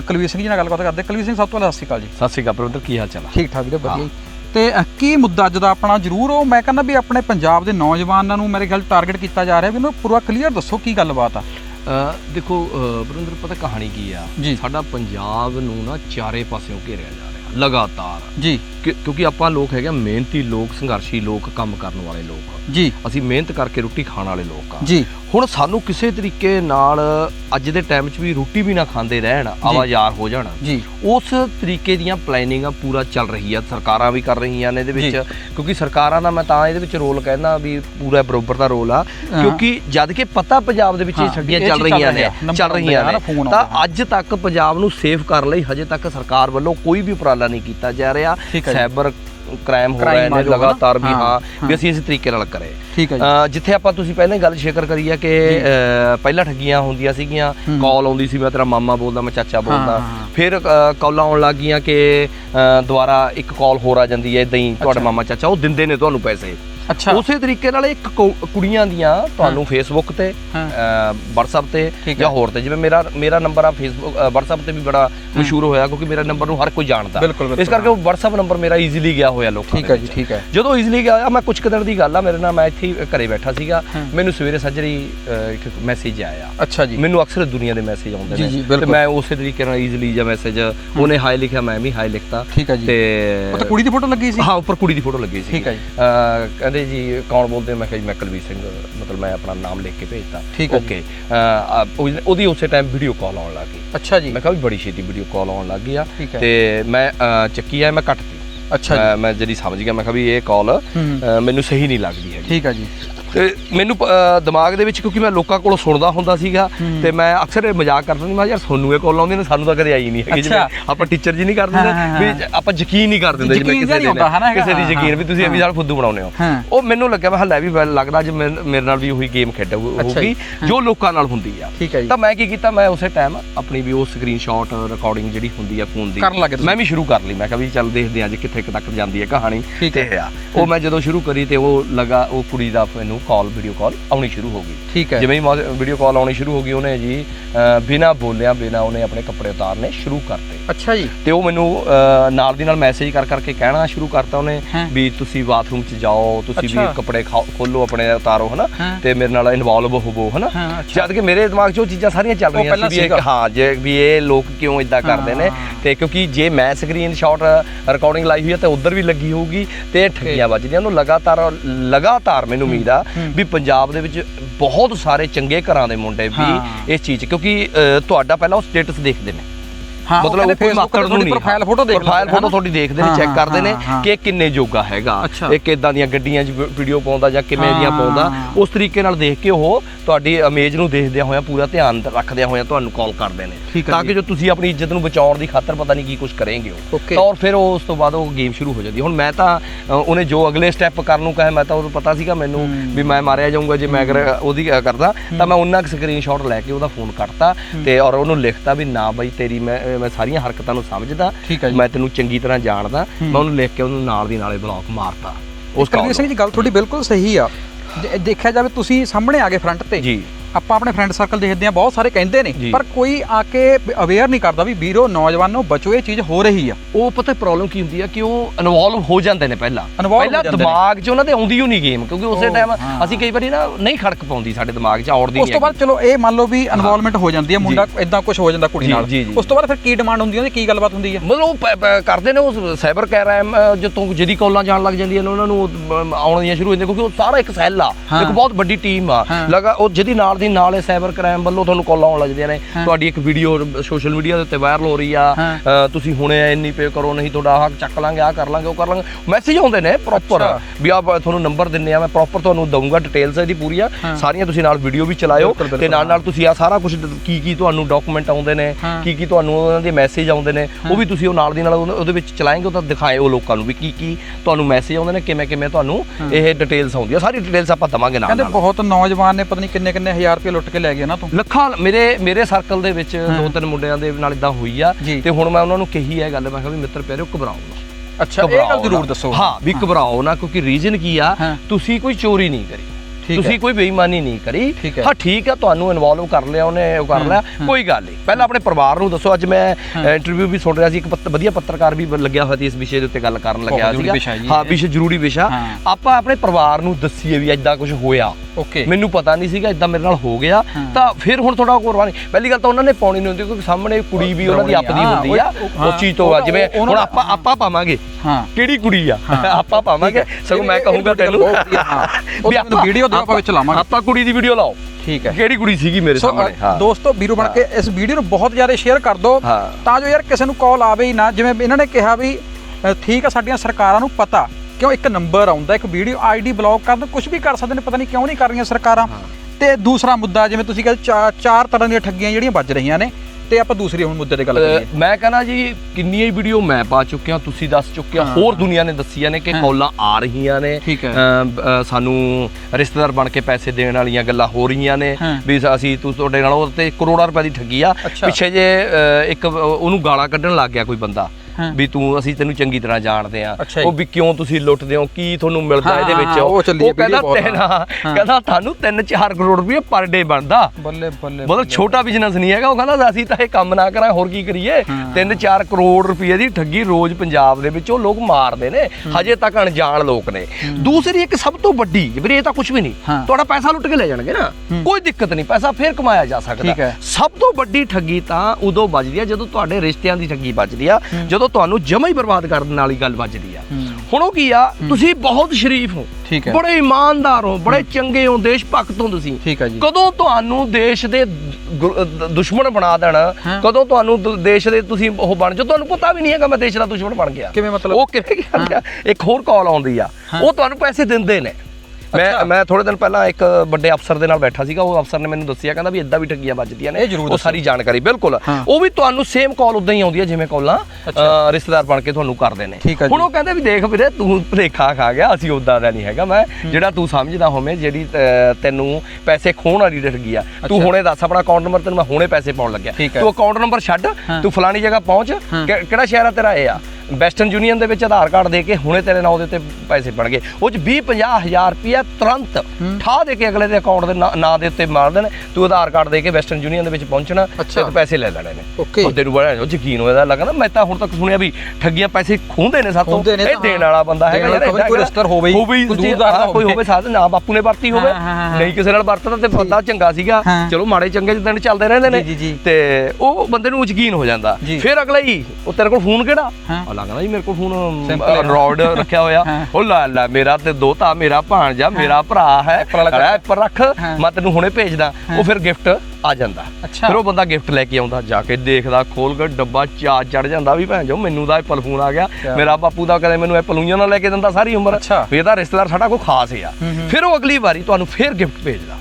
ਕੁਲਵੀਰ ਸਿੰਘ ਜੀ ਨਾਲ ਗੱਲਬਾਤ ਕਰਦੇ। ਕੁਲਵੀਰ ਸਿੰਘ ਸਭ ਤੋਂ ਪਹਿਲਾਂ ਸਤਿ ਸ਼੍ਰੀ ਅਕਾਲ ਜੀ। ਸਤਿ ਸ਼੍ਰੀ ਅਕਾਲ ਪ੍ਰਵਿੰਦਰ ਕੀ ਹਾਲ ਚਾਲ ਆ? ਠੀਕ ਠਾਕ ਵੀਰੇ ਵਧੀਆ ਤੇ ਕੀ ਮੁੱਦਾ ਅੱਜ ਦਾ ਆਪਣਾ? ਜ਼ਰੂਰ ਉਹ ਮੈਂ ਕਹਿੰਦਾ ਵੀ ਆਪਣੇ ਪੰਜਾਬ ਦੇ ਨੌਜਵਾਨਾਂ ਨੂੰ ਮੇਰੇ ਖਿਆਲ ਟਾਰਗੇਟ ਕੀਤਾ ਜਾ ਰਿਹਾ ਵੀ ਉਹਨੂੰ ਪੂਰਾ ਕਲੀਅਰ ਦੱਸੋ ਕੀ ਗੱਲਬਾਤ ਆ। ਦੇਖੋ ਅ, ਪ੍ਰਵਿੰਦਰ ਪਤਾ ਕਹਾਣੀ ਕੀ ਆ। ਸਾਡਾ ਪੰਜਾਬ ਨੂੰ ਨਾ ਚਾਰੇ ਪਾਸਿਓਂ ਘੇਰਿਆ ਜਾ ਲਗਾਤਾਰ। ਜੀ। ਕਿਉਂਕਿ ਆਪਾਂ ਲੋਕ ਹੈਗੇ ਆ ਮਿਹਨਤੀ ਲੋਕ ਸੰਘਰਸ਼ੀ ਲੋਕ ਕੰਮ ਕਰਨ ਵਾਲੇ ਲੋਕ। ਜੀ। ਅਸੀਂ ਮਿਹਨਤ ਕਰਕੇ ਰੋਟੀ ਖਾਣ ਵਾਲੇ ਲੋਕ ਆ। ਜੀ। ਹੁਣ ਸਾਨੂੰ ਕਿਸੇ ਤਰੀਕੇ ਨਾਲ ਅੱਜ ਦੇ ਟਾਈਮ 'ਚ ਵੀ ਰੋਟੀ ਵੀ ਨਾ ਖਾਂਦੇ ਰਹਿਣ ਆਵਾਜ਼ਾਰ ਹੋ ਜਾਣ। ਜੀ। ਉਸ ਤਰੀਕੇ ਦੀਆਂ ਪਲੈਨਿੰਗਾਂ ਪੂਰਾ ਚੱਲ ਰਹੀ ਆ ਸਰਕਾਰਾਂ ਵੀ ਕਰ ਰਹੀਆਂ ਨੇ ਇਹਦੇ ਵਿੱਚ। ਕਿਉਂਕਿ ਸਰਕਾਰਾਂ ਦਾ ਮੈਂ ਤਾਂ ਇਹਦੇ ਵਿੱਚ ਰੋਲ ਕਹਿੰਦਾ ਵੀ ਪੂਰਾ ਬਰੋਬਰ ਦਾ ਰੋਲ ਆ। ਕਿਉਂਕਿ ਜਦ ਕਿ ਪਤਾ ਪੰਜਾਬ ਦੇ ਵਿੱਚ ਇਹ ਛੱਡੀਆਂ ਚੱਲ ਰਹੀਆਂ ਰਹੀ ਨੇ ਚੱਲ ਰਹੀਆਂ ਨਾ, ਤਾਂ। ਅੱਜ ਤੱਕ ਪੰਜਾਬ ਨੂੰ ਸੇਫ ਕਰਨ ਲਈ ਹਜੇ ਤੱਕ ਸਰਕਾਰ ਵੱਲੋਂ ਕੋਈ ਵੀ ਉਪਰਾਲਾ ਨਹੀਂ ਕੀਤਾ ਜਾ ਰਿਹਾ। ਸਾਈਬਰ ਕ੍ਰਾਈਮ ਹੋ ਰਹੇ ਨੇ। ਲਗਾਤਾਰ ਵੀ ਹਾਂ। ਵੀ ਅਸੀਂ ਇਸ ਤਰੀਕੇ ਨਾਲ ਕਰੇ ਠੀਕ ਹੈ ਜਿੱਥੇ ਆਪਾਂ ਤੁਸੀਂ ਪਹਿਲਾਂ ਗੱਲ ਜ਼ਿਕਰ ਕਰੀ ਆ ਕਿ ਪਹਿਲਾਂ ਠੱਗੀਆਂ ਹੁੰਦੀਆਂ ਸੀਗੀਆਂ। ਕਾਲ ਆਉਂਦੀ ਸੀ ਮੈਂ ਤੇਰਾ ਮਾਮਾ ਬੋਲਦਾ ਮੈਂ ਚਾਚਾ ਬੋਲਦਾ। ਫਿਰ ਕਾਲਾਂ ਆਉਣ ਲੱਗ ਗਈਆਂ ਕਿ ਦੁਬਾਰਾ ਇੱਕ ਕਾਲ ਹੋਰ ਆ ਜਾਂਦੀ ਹੈ ਇਦਾਂ ਹੀ ਤੁਹਾਡਾ। ਮਾਮਾ ਚਾਚਾ ਉਹ ਦਿੰਦੇ ਨੇ ਤੁਹਾਨੂੰ ਪੈਸੇ ਅੱਛਾ ਉਸੇ ਤਰੀਕੇ ਨਾਲ ਇੱਕ ਕੁੜੀਆਂ ਦੀਆਂ ਤੁਹਾਨੂੰ ਫੇਸਬੁੱਕ ਤੇ WhatsApp ਤੇ ਜਾਂ। ਹੋਰ ਤੇ ਜਿਵੇਂ ਮੇਰਾ ਮੇਰਾ ਨੰਬਰ ਆ ਫੇਸਬੁੱਕ WhatsApp ਤੇ ਵੀ ਬੜਾ ਮਸ਼ਹੂਰ ਹੋਇਆ ਕਿਉਂਕਿ ਮੇਰਾ ਨੰਬਰ ਨੂੰ ਹਰ ਕੋਈ ਜਾਣਦਾ। ਇਸ ਕਰਕੇ ਉਹ WhatsApp ਨੰਬਰ ਮੇਰਾ ਈਜ਼ੀਲੀ ਗਿਆ ਹੋਇਆ ਲੋਕਾਂ ਠੀਕ ਹੈ ਜੀ। ਠੀਕ ਹੈ। ਜਦੋਂ ਈਜ਼ੀਲੀ ਗਿਆ ਮੈਂ ਕੁਝ ਕੁ ਦਿਨ ਦੀ ਗੱਲ ਆ ਮੇਰੇ ਨਾਲ ਮੈਂ ਇੱਥੇ ਘਰੇ ਬੈਠਾ ਸੀਗਾ। ਮੈਨੂੰ ਸਵੇਰੇ ਸੱਜਰੀ ਇੱਕ ਮੈਸੇਜ ਆਇਆ। ਅੱਛਾ ਜੀ। ਮੈਨੂੰ ਅਕਸਰ ਦੁਨੀਆ ਦੇ ਮੈਸੇਜ ਆਉਂਦੇ ਨੇ। ਤੇ। ਮੈਂ ਉਸੇ ਤਰੀਕੇ ਨਾਲ ਈਜ਼ੀਲੀ ਜਾਂ ਮੈਸੇਜ ਉਹਨੇ ਹਾਈ ਲਿਖਿਆ ਮੈਂ ਵੀ ਹਾਈ ਲਿਖਤਾ। ਠੀਕ ਹੈ ਜੀ। ਤੇ ਉਹ ਤਾਂ ਕੁੜੀ ਦੀ ਫੋਟੋ ਲੱਗੀ ਸੀ? ਹਾਂ ਉੱਪਰ ਕੁੜੀ ਦੀ ਫੋਟੋ ਲੱਗੀ ਸੀ। ਠੀਕ ਹੈ ਜੀ। ਕਹਿੰਦੇ ਜੀ ਕੌਣ ਬੋਲਦੇ? ਮੈਂ ਕਿਹਾ ਜੀ ਮੈਂ ਕੁਲਵੀਰ ਸਿੰਘ ਮਤਲਬ ਮੈਂ ਆਪਣਾ ਨਾਮ ਲਿਖ ਕੇ ਭੇਜਤਾ। ਠੀਕ ਹੈ ਜੀ। ਓਕੇ ਉਹਦੀ ਉਸੇ ਟਾਈਮ ਵੀਡੀਓ ਕਾਲ ਆਉਣ ਲੱਗ ਅੱਛਾ ਜੀ। ਮੈਂ ਕਿਹਾ ਵੀ ਬੜੀ ਛੇਤੀ ਵੀਡੀਓ ਕਾਲ ਆਉਣ ਲੱਗ ਗਈ ਆ। ਤੇ ਮੈਂ ਚੱਕੀ ਆ ਮੈਂ ਕੱਟਤੀ ਅੱਛਾ ਮੈਂ- ਜਿਹੜੀ ਸਮਝ ਗਿਆ ਮੈਂ ਕਿਹਾ ਵੀ ਇਹ ਕਾਲ ਮੈਨੂੰ ਸਹੀ ਨਹੀਂ ਲੱਗਦੀ ਹੈਗੀ। ਠੀਕ ਹੈ ਜੀ। ਤੇ ਮੈਨੂੰ ਅ, ਦਿਮਾਗ ਦੇ ਵਿੱਚ ਕਿਉਂਕਿ ਮੈਂ ਲੋਕਾਂ ਕੋਲੋਂ ਸੁਣਦਾ ਹੁੰਦਾ ਸੀਗਾ। ਤੇ ਮੈਂ ਅਕਸਰ ਇਹ ਮਜ਼ਾਕ ਕਰਦਾ ਸੀ ਮੈਂ ਕਿਹਾ ਯਾਰ ਤੁਹਾਨੂੰ ਇਹ ਕਾਲ ਆਉਂਦੀ ਨੇ ਸਾਨੂੰ ਤਾਂ ਕਦੇ ਆਈ ਨਹੀਂ ਹੈਗੀ ਜਿਵੇਂ ਅੱਛਾ। ਆਪਾਂ ਟੀਚਰ ਜੀ ਨਹੀਂ ਕਰ ਹਾਂ, ਹਾਂ, ਦਿੰਦੇ ਵੀ। ਆਪਾਂ ਯਕੀਨ ਨਹੀਂ ਕਰ ਦਿੰਦੇ ਜਿਵੇਂ ਯਕੀਨ ਕਿਸੇ ਜਿਹਾ ਨਹੀਂ ਹੁੰਦਾ, ਕਿਸੇ ਦੀ ਯਕੀਨ ਵੀ ਤੁਸੀਂ ਵੀ ਹਾਂ। ਸਾਲ ਫੁੱਦੂ ਬਣਾਉਨੇ ਹੋ ਹਾਂ ਉਹ ਮੈਨੂੰ ਲੱਗਿਆ ਮੈਂ ਕਿਹਾ ਲੈ ਵੀ ਮੈਨੂੰ ਲੱਗਦਾ ਅੱਜ ਮੇਰੇ ਮੇਰੇ ਨਾਲ ਵੀ ਉਹੀ ਗੇਮ ਖੇਡ ਅੱਛਾ ਹੋਊਗੀ ਜੀ। ਜੋ ਲੋਕਾਂ ਨਾਲ ਹੁੰਦੀ ਆ ਠੀਕ ਹੈ ਜੀ ਤਾਂ ਮੈਂ ਕੀ ਕੀਤਾ ਮੈਂ ਉਸੇ ਟਾਈਮ ਆਪਣੀ ਵੀ ਉਹ ਸਕਰੀਨਸ਼ਾਟ ਰਿਕਾਰਡਿੰਗ ਜਿਹੜੀ ਹੁੰਦੀ ਆ ਫੋਨ ਦੀ ਕਰਨ ਲੱਗੇ ਤੁਸੀਂ। ਮੈਂ ਵੀ ਸ਼ੁਰੂ ਕਰ ਲਈ ਮੈਂ ਕਿਹਾ ਵੀ ਚੱਲ ਦੇਖਦੇ ਹਾਂ ਅੱਜ ਕਿੱਥੇ ਕੁ ਤੱਕ ਜਾਂਦੀ ਹੈ ਕਹਾਣੀ ਠੀਕ ਹੈ। ਤੇ ਆ ਉਹ ਮੈਂ ਜਦੋਂ ਸ਼ੁਰੂ ਕਰੀ ਤੇ ਉਹ ਲਗਾ ਉਹ ਕੁੜੀ ਦਾ ਮੈਨੂੰ ਕਾਲ ਵੀਡੀਓ ਕਾਲ ਆਉਣੀ ਸ਼ੁਰੂ ਹੋ ਗਈ ਠੀਕ ਹੈ ਜਿਵੇਂ ਹੀ ਵੀਡੀਓ ਕਾਲ ਆਉਣੀ ਸ਼ੁਰੂ ਹੋ ਗਈ ਉਹਨੇ ਜੀ ਬਿਨਾਂ ਬੋਲਿਆ ਬਿਨਾਂ ਉਹਨੇ ਆਪਣੇ ਕੱਪੜੇ ਉਤਾਰਨੇ ਸ਼ੁਰੂ ਕਰਤੇ ਅੱਛਾ ਜੀ ਤੇ ਉਹ ਮੈਨੂੰ ਨਾਲ ਦੀ ਨਾਲ ਮੈਸੇਜ ਕਰ ਕਰਕੇ ਕਹਿਣਾ ਸ਼ੁਰੂ ਕਰਤਾ ਉਹਨੇ। ਵੀ ਤੁਸੀਂ ਬਾਥਰੂਮ 'ਚ ਜਾਓ ਤੁਸੀਂ ਵੀ। ਕੱਪੜੇ ਖੋਲੋ ਆਪਣੇ ਉਤਾਰੋ ਹਨਾ। ਤੇ ਮੇਰੇ ਨਾਲ ਇਨਵੋਲਵ ਹੋਵੋ ਹਨਾ ਜਦ ਕਿ ਮੇਰੇ ਦਿਮਾਗ 'ਚ ਉਹ ਚੀਜ਼ਾਂ ਸਾਰੀਆਂ ਚੱਲ ਰਹੀਆਂ ਸੀ ਵੀ। ਹਾਂ ਜੇ ਵੀ ਇਹ ਲੋਕ ਕਿਉਂ ਇਦਾਂ ਕਰਦੇ ਨੇ। ਤੇ ਕਿਉਂਕਿ ਜੇ ਮੈਂ ਸਕਰੀਨ ਸ਼ਾਟ ਰਿਕਾਰਡਿੰਗ ਲਾਈ ਹੋਈ ਹੈ ਤੇ ਉਧਰ ਵੀ ਲੱਗੀ ਹੋਊਗੀ ਤੇ ਠੱਗੀਆਂ ਵੱਜਦੀਆਂ ਉਹਨੂੰ ਲਗਾਤਾਰ ਲਗਾਤਾਰ ਮੈਨੂੰ ਉਮੀਦ ਆ। ਵੀ ਪੰਜਾਬ ਦੇ ਵਿੱਚ ਬਹੁਤ ਸਾਰੇ ਚੰਗੇ ਘਰਾਂ ਦੇ ਮੁੰਡੇ ਵੀ। ਇਸ ਚੀਜ਼ 'ਚ ਕਿਉਂਕਿ ਅ, ਤੁਹਾਡਾ ਪਹਿਲਾਂ ਉਹ ਸਟੇਟਸ ਦੇਖਦੇ ਨੇ ਹਾਂ ਮਤਲਬ ਉਹ ਕੋਈ ਮਾਕੜ ਨੂੰ ਨਹੀਂ ਪ੍ਰੋਫਾਈਲ ਫੋਟੋ ਦੇਖ ਪ੍ਰੋਫਾਈਲ ਫੋਟੋ ਤੁਹਾਡੀ ਦੇਖਦੇ ਨੇ ਚੈੱਕ ਕਰਦੇ ਨੇ। ਕਿ ਕਿੰਨੇ ਜੋਗਾ ਹੈਗਾ। ਇਹ ਕਿਦਾਂ ਦੀਆਂ ਗੱਡੀਆਂ 'ਚ ਵੀਡੀਓ ਪਾਉਂਦਾ ਜਾਂ ਕਿਵੇਂ ਦੀਆਂ। ਪਾਉਂਦਾ ਉਸ ਤਰੀਕੇ ਨਾਲ ਦੇਖ ਕੇ ਉਹ ਤੁਹਾਡੀ ਇਮੇਜ ਨੂੰ ਦੇਖਦਿਆਂ ਹੋਇਆਂ ਪੂਰਾ ਧਿਆਨ ਰੱਖਦਿਆਂ ਹੋਇਆਂ ਤੁਹਾਨੂੰ ਕਾਲ ਕਰਦੇ ਨੇ ਤਾਂ। ਕਿ ਜੋ ਤੁਸੀਂ ਆਪਣੀ ਇੱਜ਼ਤ ਨੂੰ ਬਚਾਉਣ ਦੀ ਖਾਤਰ ਪਤਾ ਨਹੀਂ ਕੀ ਕੁਝ ਕਰੇਂਗੇ ਉਹ ਔਰ ਫਿਰ ਉਹ ਉਸ ਤੋਂ ਬਾਅਦ ਉਹ ਗੇਮ ਸ਼ੁਰੂ ਹੋ ਜਾਂਦੀ। ਹੁਣ ਮੈਂ ਤਾਂ ਉਹਨੇ ਜੋ ਅਗਲੇ ਸਟੈਪ ਕਰਨ ਨੂੰ ਕਹੇ ਮੈਂ ਤਾਂ ਉਹਨੂੰ ਪਤਾ ਸੀਗਾ ਮੈਨੂੰ। ਵੀ ਮੈਂ ਮਾਰਿਆ ਜਾਊਂਗਾ ਜੇ ਮੈਂ ਅਗਰ ਉਹਦੀ ਕਰਦਾ ਤਾਂ ਮੈਂ ਉਹਨਾਂ ਕੁ ਸਕਰੀਨਸ਼ਾਟ ਲੈ ਕੇ ਉਹਦਾ ਫੋਨ ਕੱਟਤਾ ਤੇ ਔਰ ਉਹਨੂੰ ਲਿਖਤਾ ਵੀ ਨਾ ਬਾਈ ਤੇਰੀ ਮੈਂ ਮੈਂ ਸਾਰੀਆਂ ਹਰਕਤਾਂ ਨੂੰ ਸਮਝਦਾ। ਮੈਂ ਤੈਨੂੰ ਚੰਗੀ ਤਰ੍ਹਾਂ ਜਾਣਦਾ ਮੈਂ ਉਹਨੂੰ ਲਿਖ ਕੇ ਉਹਨੂੰ ਨਾਲ ਦੀ ਨਾਲੇ ਬਲੌਕ ਮਾਰਤਾ। ਉਸ call ਸਿੰਘ ਜੀ ਗੱਲ ਤੁਹਾਡੀ ਬਿਲਕੁਲ ਸਹੀ ਆ। ਦੇਖਿਆ ਜਾਵੇ ਤੁਸੀਂ ਸਾਹਮਣੇ ਆ ਗਏ ਫਰੰਟ ਤੇ। ਜੀ। ਆਪਾਂ ਆਪਣੇ ਫਰੈਂਡ ਸਰਕਲ ਦੇਖਦੇ ਆ ਬਹੁਤ ਸਾਰੇ ਕਹਿੰਦੇ ਨੇ। ਪਰ ਕੋਈ ਆ ਕੇ ਅਵੇਅਰ ਨਹੀਂ ਕਰਦਾ ਵੀ ਵੀਰੋ ਨੌਜਵਾਨੋ ਬਚੋ ਇਹ ਚੀਜ਼ ਹੋ ਰਹੀ ਆ ਉਹ ਪਤਾ ਪ੍ਰੋਬਲਮ ਕੀ ਹੁੰਦੀ ਆ ਕਿ ਉਹ ਇਨਵੋਲਵ ਹੋ ਜਾਂਦੇ ਨੇ ਪਹਿਲਾਂ ਹੋ ਪਹਿਲਾਂ। ਦਿਮਾਗ 'ਚ ਉਹਨਾਂ ਦੇ ਆਉਂਦੀ ਓ ਨਹੀਂ ਗੇਮ ਕਿਉਂਕਿ ਉਸੇ ਟਾਈਮ ਹਾਂ। ਅਸੀਂ ਕਈ ਵਾਰੀ ਨਾ ਨਹੀਂ ਖੜਕ ਪਾਉਂਦੀ ਸਾਡੇ ਦਿਮਾਗ 'ਚ ਔੜਦੀ ਉਸ ਤੋਂ ਬਾਅਦ ਚਲੋ ਇਹ ਮੰਨ ਲਓ ਵੀ ਇਨਵੋਲਵਮੈਂਟ ਹੋ ਜਾਂਦੀ ਹੈ ਮੁੰਡਾ ਇਦਾਂ ਕੁਝ ਹੋ ਜਾਂਦਾ ਕੁੜੀ ਨਾਲ। ਉਸ ਤੋਂ ਬਾਅਦ ਫਿਰ ਕੀ ਡਿਮਾਂਡ ਹੁੰਦੀ ਹੈ ਉਹਦੀ ਕੀ ਗੱਲਬਾਤ ਹੁੰਦੀ ਹੈ ਮਤਲਬ ਉਹ ਕਰਦੇ ਨੇ ਉਹ ਸਾਈਬਰ ਕ੍ਰਾਈਮ ਜਦੋਂ ਜਿਹਦੀ ਕਾਲਾਂ ਜਾਣ ਲੱਗ ਜਾਂਦੀਆਂ ਨੇ ਉਹਨਾਂ ਨੂੰ ਉਹ, ਅਮ, ਆਉਣ ਦੀਆਂ ਸ਼ੁਰੂ ਹੋ ਜਾਂਦੀਆਂ ਕਿਉਂਕਿ ਉਹ ਸਾਰਾ ਇੱਕ ਸੈੱਲ ਆ ਹਾਂ। ਇੱਕ ਬਹੁਤ ਵੱਡੀ ਟੀਮ ਆ ਹਾਂ। ਲਗਾ ਉਹ ਜਿਹਦੀ ਨਾਲ ਦੀ ਨਾਲ ਇਹ ਸਾਈਬਰ ਕ੍ਰਾਈਮ ਵੱਲੋਂ ਤੁਹਾਨੂੰ ਕਾਲਾਂ ਆਉਣ ਲੱਗਦੀਆਂ ਨੇ। ਤੁਹਾਡੀ ਇੱਕ ਵੀਡੀਓ ਸੋਸ਼ਲ ਮੀਡੀਆ ਦੇ ਉੱਤੇ ਵਾਇਰਲ ਹੋ ਰਹੀ ਆ। ਅ, ਤੁਸੀਂ ਹੁਣੇ ਇੰਨੀ ਪੇ ਕਰੋ ਨਹੀਂ ਤੁਹਾਡਾ ਆਹ ਚੱਕ ਲਾਂਗੇ ਆਹ ਕਰ ਲਾਂਗੇ ਉਹ ਕਰ ਲਾਂਗੇ ਮੈਸੇਜ ਆਉਂਦੇ ਨੇ ਪ੍ਰੋਪਰ। ਵੀ ਆ ਤੁਹਾਨੂੰ ਨੰਬਰ ਦਿੰਨੇ ਆ ਮੈਂ ਪ੍ਰੋਪਰ ਤੁਹਾਨੂੰ ਦਊਂਗਾ ਡਿਟੇਲਸ ਇਹਦੀ ਪੂਰੀਆਂ। ਸਾਰੀਆਂ ਤੁਸੀਂ ਨਾਲ ਵੀਡੀਓ ਵੀ ਚਲਾਇਓ ਤੇ ਨਾਲ ਨਾਲ ਤੁਸੀਂ ਆ ਸਾਰਾ ਕੁਝ ਕੀ ਕੀ ਤੁਹਾਨੂੰ ਡਾਕੂਮੈਂਟ ਆਉਂਦੇ ਨੇ। ਕੀ ਕੀ ਤੁਹਾਨੂੰ ਉਹਨਾਂ ਦੇ ਮੈਸੇਜ ਆਉਂਦੇ ਨੇ ਉਹ ਵੀ ਤੁਸੀਂ ਉਹ ਨਾਲ ਦੀ ਨਾਲ ਉਹਦੇ ਉਹਦੇ ਵਿੱਚ ਚਲਾਏਂਗੇ ਉਹ ਤਾਂ ਦਿਖਾਏ ਉਹ ਲੋਕਾਂ ਨੂੰ ਵੀ ਕੀ ਕੀ ਤੁਹਾਨੂੰ ਮੈਸੇਜ ਆਉਂਦੇ ਨੇ ਕਿਵੇਂ ਕਿਵੇਂ ਤੁਹਾਨੂੰ ਇਹ ਡਿਟੇਲਸ ਆਉਂਦੀਆਂ ਸਾਰੀ ਡਿਟੇਲਸ ਆਪਾਂ ਦਵਾਂਗੇ ਨਾਲ ਕਹਿੰਦੇ ਨਾਲ ਬਹੁਤ ਨੌਜਵਾਨ ਨੇ ਪਤਾ ਨਹੀਂ ਕਿੰਨੇ ਕਿੰਨੇ ਹਜ਼ਾਰ ਰੁਪਏ ਲੁੱਟ ਕੇ ਲੈ ਗਏ ਉਹਨਾਂ ਤੋਂ ਲੱਖਾਂ ਮੇਰੇ ਮੇਰੇ ਸਰਕਲ ਦੇ ਵਿੱਚ ਦੋ ਤਿੰਨ ਮੁੰਡਿਆਂ ਦੇ ਨਾਲ ਇਦਾਂ ਹੋਈ ਆ। ਤੇ ਹੁਣ ਮੈਂ ਉਹਨਾਂ ਨੂੰ ਕਹੀ ਹੈ ਗੱਲ ਮੈਂ ਕਿਹਾ ਵੀ ਮਿੱਤਰ ਪਿਆਰਿਓ ਘਬਰਾਓ ਨਾ ਅੱਛਾ ਇਹ ਗੱਲ ਨਾ। ਜ਼ਰੂਰ ਦੱਸੋ ਹਾਂ ਵੀ ਘਬਰਾਓ ਨਾ ਕਿਉਂਕਿ ਰੀਜ਼ਨ ਕੀ ਆ। ਤੁਸੀਂ ਕੋਈ ਚੋਰੀ ਨਹੀਂ ਕਰੀ ਤੁਸੀਂ। ਕੋਈ ਬੇਈਮਾਨੀ ਨਹੀਂ ਕਰੀ ਹੈ। ਠੀਕ ਆ ਤੁਹਾਨੂੰ ਇਨਵੋਲਵ ਕਰ ਲਿਆ ਉਹਨੇ ਉਹ ਕਰ ਲਿਆ ਕੋਈ ਗੱਲ ਨਹੀਂ ਪਹਿਲਾਂ ਆਪਣੇ ਪਰਿਵਾਰ ਨੂੰ ਦੱਸੋ ਅੱਜ ਮੈਂ ਇੰਟਰਵਿਊ ਵੀ ਸੁਣ ਰਿਹਾ ਸੀ ਇੱਕ ਵਧੀਆ ਪੱਤਰਕਾਰ ਵੀ ਲੱਗਿਆ ਹੋਇਆ ਸੀ ਇਸ ਵਿਸ਼ੇ ਦੇ ਉੱਤੇ ਗੱਲ ਕਰਨ ਲੱਗਿਆ ਜੀ ਹਾਂ। ਵਿਸ਼ੇ ਜ਼ਰੂਰੀ ਵਿਸ਼ਾ। ਆਪਾਂ ਆਪਣੇ ਪਰਿਵਾਰ ਨੂੰ ਦੱਸੀਏ ਵੀ ਐਦਾਂ ਕੁਝ ਹੋਇਆ ਓਕੇ ਮੈਨੂੰ ਪਤਾ ਨਹੀਂ ਸੀਗਾ ਇਦਾਂ ਮੇਰੇ ਨਾਲ ਹੋ ਗਿਆ। ਹਾਂ। ਤਾਂ ਫਿਰ ਹੁਣ ਥੋੜਾ ਕੁਰਬਾਨੀ ਪਹਿਲੀ ਗੱਲ ਤਾਂ ਉਹਨਾਂ ਨੇ ਪਾਉਣੀ ਨਹੀਂ ਹੁੰਦੀ ਕਿਉਂਕਿ ਸਾਹਮਣੇ ਕੁੜੀ ਵੀ ਉਹਨਾਂ ਦੀ ਆਪਦੀ ਹਾਂ, ਹੁੰਦੀ ਆ। ਉਹ- ਚੀਜ਼ ਤੋਂ ਆ ਜਿਵੇਂ ਹੁਣ ਦਾ- ਆਪਾਂ ਆਪਾਂ ਪਾਵਾਂਗੇ। ਹਾਂ। ਕਿਹੜੀ ਕੁੜੀ ਆ? ਆਪਾਂ ਪਾਵਾਂਗੇ। ਹੈ। ਸਗੋਂ ਮੈਂ ਕਹੂੰਗਾ ਤੈਨੂੰ। ਹਾਂ। ਉਹ ਤੁਹਾਨੂੰ ਵੀਡੀਓ ਦਿਓ, ਆਪਾਂ ਵਿੱਚ ਲਾਵਾਂਗੇ। ਆਪਾਂ ਕੁੜੀ ਦੀ ਵੀਡੀਓ ਲਾਓ। ਠੀਕ ਹੈ। ਕਿਹੜੀ ਕੁੜੀ ਸੀਗੀ ਮੇਰੇ ਸਾਹਮਣੇ? ਅ, ਦੋਸਤੋ ਵੀਰੋ ਬਣ ਕੇ ਇਸ ਵੀਡੀਓ ਨੂੰ ਬਹੁਤ ਜ਼ਿਆਦਾ ਸ਼ੇਅਰ ਕਰ ਦਿਓ। ਹਾਂ। ਤਾਂ ਜੋ ਯਾਰ ਕਿਸੇ ਨੂੰ ਕਾਲ ਆਵੇ ਹੀ ਨਾ। ਜਿਵੇਂ ਇਹਨਾਂ ਨੇ ਕਿਹਾ ਵੀ ਠੀਕ ਆ ਸਾਡੀਆਂ ਸਰਕਾਰਾਂ ਨੂੰ ਪਤਾ। ਕਿਉਂ ਇੱਕ ਨੰਬਰ ਆਉਂਦਾ ਇੱਕ ਵੀਡੀਓ ਆਈਡੀ ਬਲੌਕ ਕਰਨ ਕੁਝ ਵੀ ਕਰ ਸਕਦੇ ਨੇ ਪਤਾ ਨਹੀਂ ਕਿਉਂ ਨਹੀਂ ਕਰ ਰਹੀਆਂ ਸਰਕਾਰਾਂ ਤੇ ਦੂਸਰਾ ਮੁੱਦਾ ਜਿਵੇਂ ਤੁਸੀਂ ਕਹਿੰਦੇ ਚਾਰ ਤਰ੍ਹਾਂ ਦੀਆਂ ਠੱਗੀਆਂ ਜਿਹੜੀਆਂ ਵੱਜ ਰਹੀਆਂ ਨੇ ਤੇ ਆਪਾਂ ਦੂਸਰੇ ਹੁਣ ਮੁੱਦੇ ਤੇ ਗੱਲ ਕਰੀਏ ਮੈਂ ਕਹਿੰਦਾ ਜੀ ਕਿੰਨੀਆਂ ਹੀ ਵੀਡੀਓ ਮੈਂ ਪਾ ਚੁੱਕਿਆ ਤੁਸੀਂ ਦੱਸ ਚੁੱਕੇ ਹੋ ਹਾਂ। ਹੋਰ ਦੁਨੀਆ ਨੇ ਦੱਸੀਆਂ ਨੇ ਕਿ। ਕਾਲਾਂ ਆ ਰਹੀਆਂ ਨੇ ਸਾਨੂੰ ਰਿਸ਼ਤੇਦਾਰ ਬਣ ਕੇ ਪੈਸੇ ਦੇਣ ਵਾਲੀਆਂ ਗੱਲਾਂ ਹੋ ਰਹੀਆਂ ਨੇ। ਵੀ ਅਸੀਂ ਤੁਹਾਡੇ ਨਾਲ ਉਹ ਤੇ ਕਰੋੜਾਂ ਰੁਪਏ ਦੀ ਠੱਗੀ ਆ। ਪਿੱਛੇ ਜੇ ਇੱਕ ਉਹਨੂੰ ਗਾਲਾਂ ਕੱਢਣ ਲੱਗ ਗਿਆ ਕੋਈ ਬੰਦਾ। ਵੀ ਤੂੰ ਅਸੀਂ ਤੈਨੂੰ ਚੰਗੀ ਤਰ੍ਹਾਂ ਜਾਣਦੇ ਆ। ਉਹ ਵੀ ਕਿਉਂ ਤੁਸੀਂ ਲੁੱਟਦੇ ਹੋ? ਕੀ ਤੁਹਾਨੂੰ ਮਿਲਦਾ ਇਹਦੇ ਵਿੱਚ? ਉਹ ਕਹਿੰਦਾ ਤੈਨਾਂ। ਕਹਿੰਦਾ ਤੁਹਾਨੂੰ 3-4 ਕਰੋੜ ਰੁਪਏ ਪਰ ਡੇ ਬਣਦਾ। ਬੱਲੇ ਬੱਲੇ ਮਤਲਬ ਛੋਟਾ ਬਿਜ਼ਨਸ ਨਹੀਂ ਹੈਗਾ। ਉਹ ਕਹਿੰਦਾ ਅਸੀਂ ਤਾਂ ਇਹ ਕੰਮ ਨਾ ਕਰਾਂ ਹੋਰ ਕੀ ਕਰੀਏ? ਹਾਂ। 3-4 ਕਰੋੜ ਰੁਪਏ ਦੀ ਠੱਗੀ ਰੋਜ਼ ਪੰਜਾਬ ਦੇ ਵਿੱਚ ਉਹ ਲੋਕ ਮਾਰਦੇ ਨੇ। ਹਜੇ ਤੱਕ ਅਣਜਾਣ ਲੋਕ ਨੇ। ਦੂਸਰੀ ਇੱਕ ਸਭ ਤੋਂ ਵੱਡੀ ਵੀਰੇ ਇਹ ਤਾਂ ਕੁਝ ਵੀ ਨਹੀਂ। ਤੁਹਾਡਾ ਪੈਸਾ ਲੁੱਟ ਕੇ ਲੈ ਜਾਣਗੇ ਨਾ। ਕੋਈ ਦਿੱਕਤ ਨਹੀਂ ਪੈਸਾ ਫੇਰ ਕਮਾਇਆ ਜਾ ਸਕਦਾ। ਸਭ ਤੋਂ ਵੱਡੀ ਠੱਗੀ ਤਾਂ ਉਦੋਂ ਵੱਜਦੀ ਆ ਜਦੋਂ ਤੁਹਾਡੇ ਰਿਸ਼ਤਿਆਂ ਦੀ ਠੱਗੀ ਵੱਜਦੀ ਆ। ਜਦੋਂ ਤੁਹਾਨੂੰ ਜਮਾ ਹੀ ਬਰਬਾਦ ਕਰਨ ਵਾਲੀ ਗੱਲ ਵੱਜਦੀ ਆ। ਹੁਣ ਉਹ ਕੀ ਆ? ਤੁਸੀਂ ਬਹੁਤ ਸ਼ਰੀਫ ਹੋ। ਠੀਕ ਹੈ। ਬੜੇ ਇਮਾਨਦਾਰ ਹੋ ਬੜੇ ਚੰਗੇ ਹੋ ਦੇਸ਼ ਭਗਤ ਹੋ ਤੁਸੀਂ। ਠੀਕ ਹੈ ਜੀ। ਕਦੋਂ ਤੁਹਾਨੂੰ ਦੇਸ਼ ਦੇ ਦੁਸ਼ਮਣ ਬਣਾ ਦੇਣਾ। ਕਦੋਂ ਤੁਹਾਨੂੰ ਦੇਸ਼ ਦੇ ਤੁਸੀਂ ਉਹ ਬਣ ਜਾਓ? ਤੁਹਾਨੂੰ ਪਤਾ ਵੀ ਨਹੀਂ ਹੈਗਾ ਮੈਂ ਦੇਸ਼ ਦਾ ਦੁਸ਼ਮਣ ਬਣ ਗਿਆ। ਕਿਵੇਂ ਮਤਲਬ? ਉਹ ਕਿਵੇਂ ਇੱਕ ਹੋਰ ਕਾਲ ਆਉਂਦੀ ਆ। ਉਹ ਤੁਹਾਨੂੰ ਪੈਸੇ ਦਿੰਦੇ ਨੇ। ਮੈਂ ਮੈਂ ਥੋੜੇ ਦਿਨ ਪਹਿਲਾਂ ਇੱਕ ਵੱਡੇ ਅਫਸਰ ਦੇ ਨਾਲ ਬੈਠਾ ਸੀਗਾ ਉਹ ਅਫਸਰ ਨੇ ਮੈਨੂੰ ਦੱਸਿਆ ਕਹਿੰਦਾ ਵੀ ਇਦਾਂ ਵੀ ਠੱਗੀਆਂ ਵੱਜਦੀਆਂ ਨੇ ਉਹ। ਸਾਰੀ ਜਾਣਕਾਰੀ ਬਿਲਕੁਲ। ਉਹ ਵੀ ਤੁਹਾਨੂੰ ਸੇਮ ਕਾਲ ਉਦਾਂ ਹੀ ਆਉਂਦੀ ਹੈ ਜਿਵੇਂ ਕਾਲਾਂ ਰਿਸ਼ਤੇਦਾਰ ਬਣ ਕੇ ਤੁਹਾਨੂੰ ਕਰਦੇ ਨੇ। ਹੁਣ ਉਹ ਕਹਿੰਦੇ ਵੀ ਦੇਖ ਵੀਰੇ ਤੂੰ ਭਲੇਖਾ ਖਾ ਗਿਆ ਅਸੀਂ ਉਦਾਂ ਦਾ ਨਹੀਂ ਹੈਗਾ ਮੈਂ ਜਿਹੜਾ ਤੂੰ ਸਮਝਦਾ ਹੋਵੇਂ ਜਿਹੜੀ ਤੈਨੂੰ ਪੈਸੇ ਖੋਣ ਵਾਲੀ ਠੱਗੀ ਆ ਤੂੰ। ਹੁਣੇ ਦੱਸ ਆਪਣਾ ਅਕਾਊਂਟ ਨੰਬਰ ਤੈਨੂੰ ਮੈਂ ਹੁਣੇ ਪੈਸੇ ਪਾਉਣ ਲੱਗਿਆ। ਤੂੰ ਅਕਾਊਂਟ ਨੰਬਰ ਛੱਡ। ਤੂੰ ਫਲਾਣੀ ਜਗ੍ਹਾ ਪਹੁੰਚ ਕਿਹੜਾ ਸ਼ਹਿਰ ਆ ਤੇਰਾ ਇਹ ਆ ਵੈਸਟਰਨ ਯੂਨੀਅਨ ਦੇ ਵਿੱਚ ਆਧਾਰ ਕਾਰਡ ਦੇ ਕੇ ਹੁਣੇ ਤੇਰੇ ਨਾਂ ਦੇ ਉੱਤੇ ਪੈਸੇ ਬਣਗੇ ਉਹ ਚ 20 50 ਹਜ਼ਾਰ ਰੁਪਇਆ ਤੁਰੰਤ। ਠਾ ਦੇ ਕੇ ਅਗਲੇ ਦੇ ਅਕਾਊਂਟ ਦੇ ਨਾਂ- ਦੇ ਉੱਤੇ ਮਾਰ ਦੇਣ ਤੂੰ ਆਧਾਰ ਕਾਰਡ ਦੇ ਕੇ ਵੈਸਟਰਨ ਯੂਨੀਅਨ ਦੇ ਵਿੱਚ ਪਹੁੰਚਣਾ ਤੇ ਪੈਸੇ ਲੈ ਲੈਣੇ ਨੇ। ਉਹ ਤੈਨੂੰ ਬੜਾ ਯਕੀਨ ਹੋਇਆ ਲੱਗਦਾ ਮੈਂ ਤਾਂ ਹੁਣ ਤੱਕ ਸੁਣਿਆ ਵੀ ਠੱਗੀਆਂ ਪੈਸੇ ਖੁੰਦੇ ਨੇ ਸਾਤੋਂ ਇਹ ਦੇਣ ਵਾਲਾ ਬੰਦਾ ਹੈਗਾ ਯਾਰ ਕੋਈ ਏਦਾਂ ਰਿਸ਼ਤੇਦਾਰ ਹੋਵੇ ਹੋਵੇ ਕੋਈ ਹੋਵੇ। ਸਾਧ ਨਾ ਬਾਪੂ ਨੇ ਵਰਤੀ ਹੋਵੇ। ਨਹੀਂ ਕਿਸੇ ਨਾਲ ਵਰਤਦਾ ਤੇ ਬੰਦਾ ਚੰਗਾ ਸੀਗਾ। ਚਲੋ ਮਾੜੇ ਚੰਗੇ ਜਿਹੇ ਦਿਨ ਚੱਲਦੇ ਰਹਿੰਦੇ ਨੇ। ਤੇ ਉਹ ਬੰਦੇ ਨੂੰ ਯਕੀਨ ਹੋ ਜਾਂਦਾ। ਫਿਰ ਅਗਲਾ ਹੀ ਉਹ ਤੇਰੇ ਕੋਲ ਫੋਨ ਕਿਹੜਾ ਲੱਗਦਾ ਜੀ ਮੇਰੇ ਕੋਲ ਫੋਨ Simple ਹੈ। ਐਂਡਰੋਇਡ ਰੱਖਿਆ ਹੋਇਆ। ਉਹ ਲਾ ਲਾ ਮੇਰਾ ਤੇ ਦੋਤਾ ਮੇਰਾ ਭਾਣਜਾ ਮੇਰਾ ਭਰਾ ਹੈ ਐਪਲ ਰੱਖ। ਮੈਂ ਤੈਨੂੰ ਹੁਣੇ ਭੇਜਦਾ ਉਹ ਫਿਰ ਗਿਫਟ ਆ ਜਾਂਦਾ। ਫਿਰ ਉਹ ਬੰਦਾ ਗਿਫਟ ਲੈ ਕੇ ਆਉਂਦਾ ਜਾ ਕੇ ਦੇਖਦਾ ਖੋਲ ਕੇ ਡੱਬਾ ਚਾ ਚੜ ਜਾਂਦਾ ਵੀ ਭੈਣ ਜੋ ਮੈਨੂੰ ਦਾ ਐਪਲ ਫੋਨ ਆ ਗਿਆ ਮੇਰਾ ਬਾਪੂ ਦਾ ਕਦੇ ਮੈਨੂੰ ਐਪਲ ਉਂਝਾਂ ਨਾ ਲੈ ਕੇ ਦਿੰਦਾ ਸਾਰੀ ਉਮਰ। ਵੀ ਇਹਦਾ ਰਿਸ਼ਤੇਦਾਰ ਸਾਡਾ ਕੋਈ ਖਾਸ ਆ ਹੂੰ, ਹੂੰ। ਫਿਰ ਉਹ ਅਗਲੀ ਵਾਰੀ ਤੁਹਾਨੂੰ ਫਿਰ ਗਿਫਟ ਭੇਜਦਾ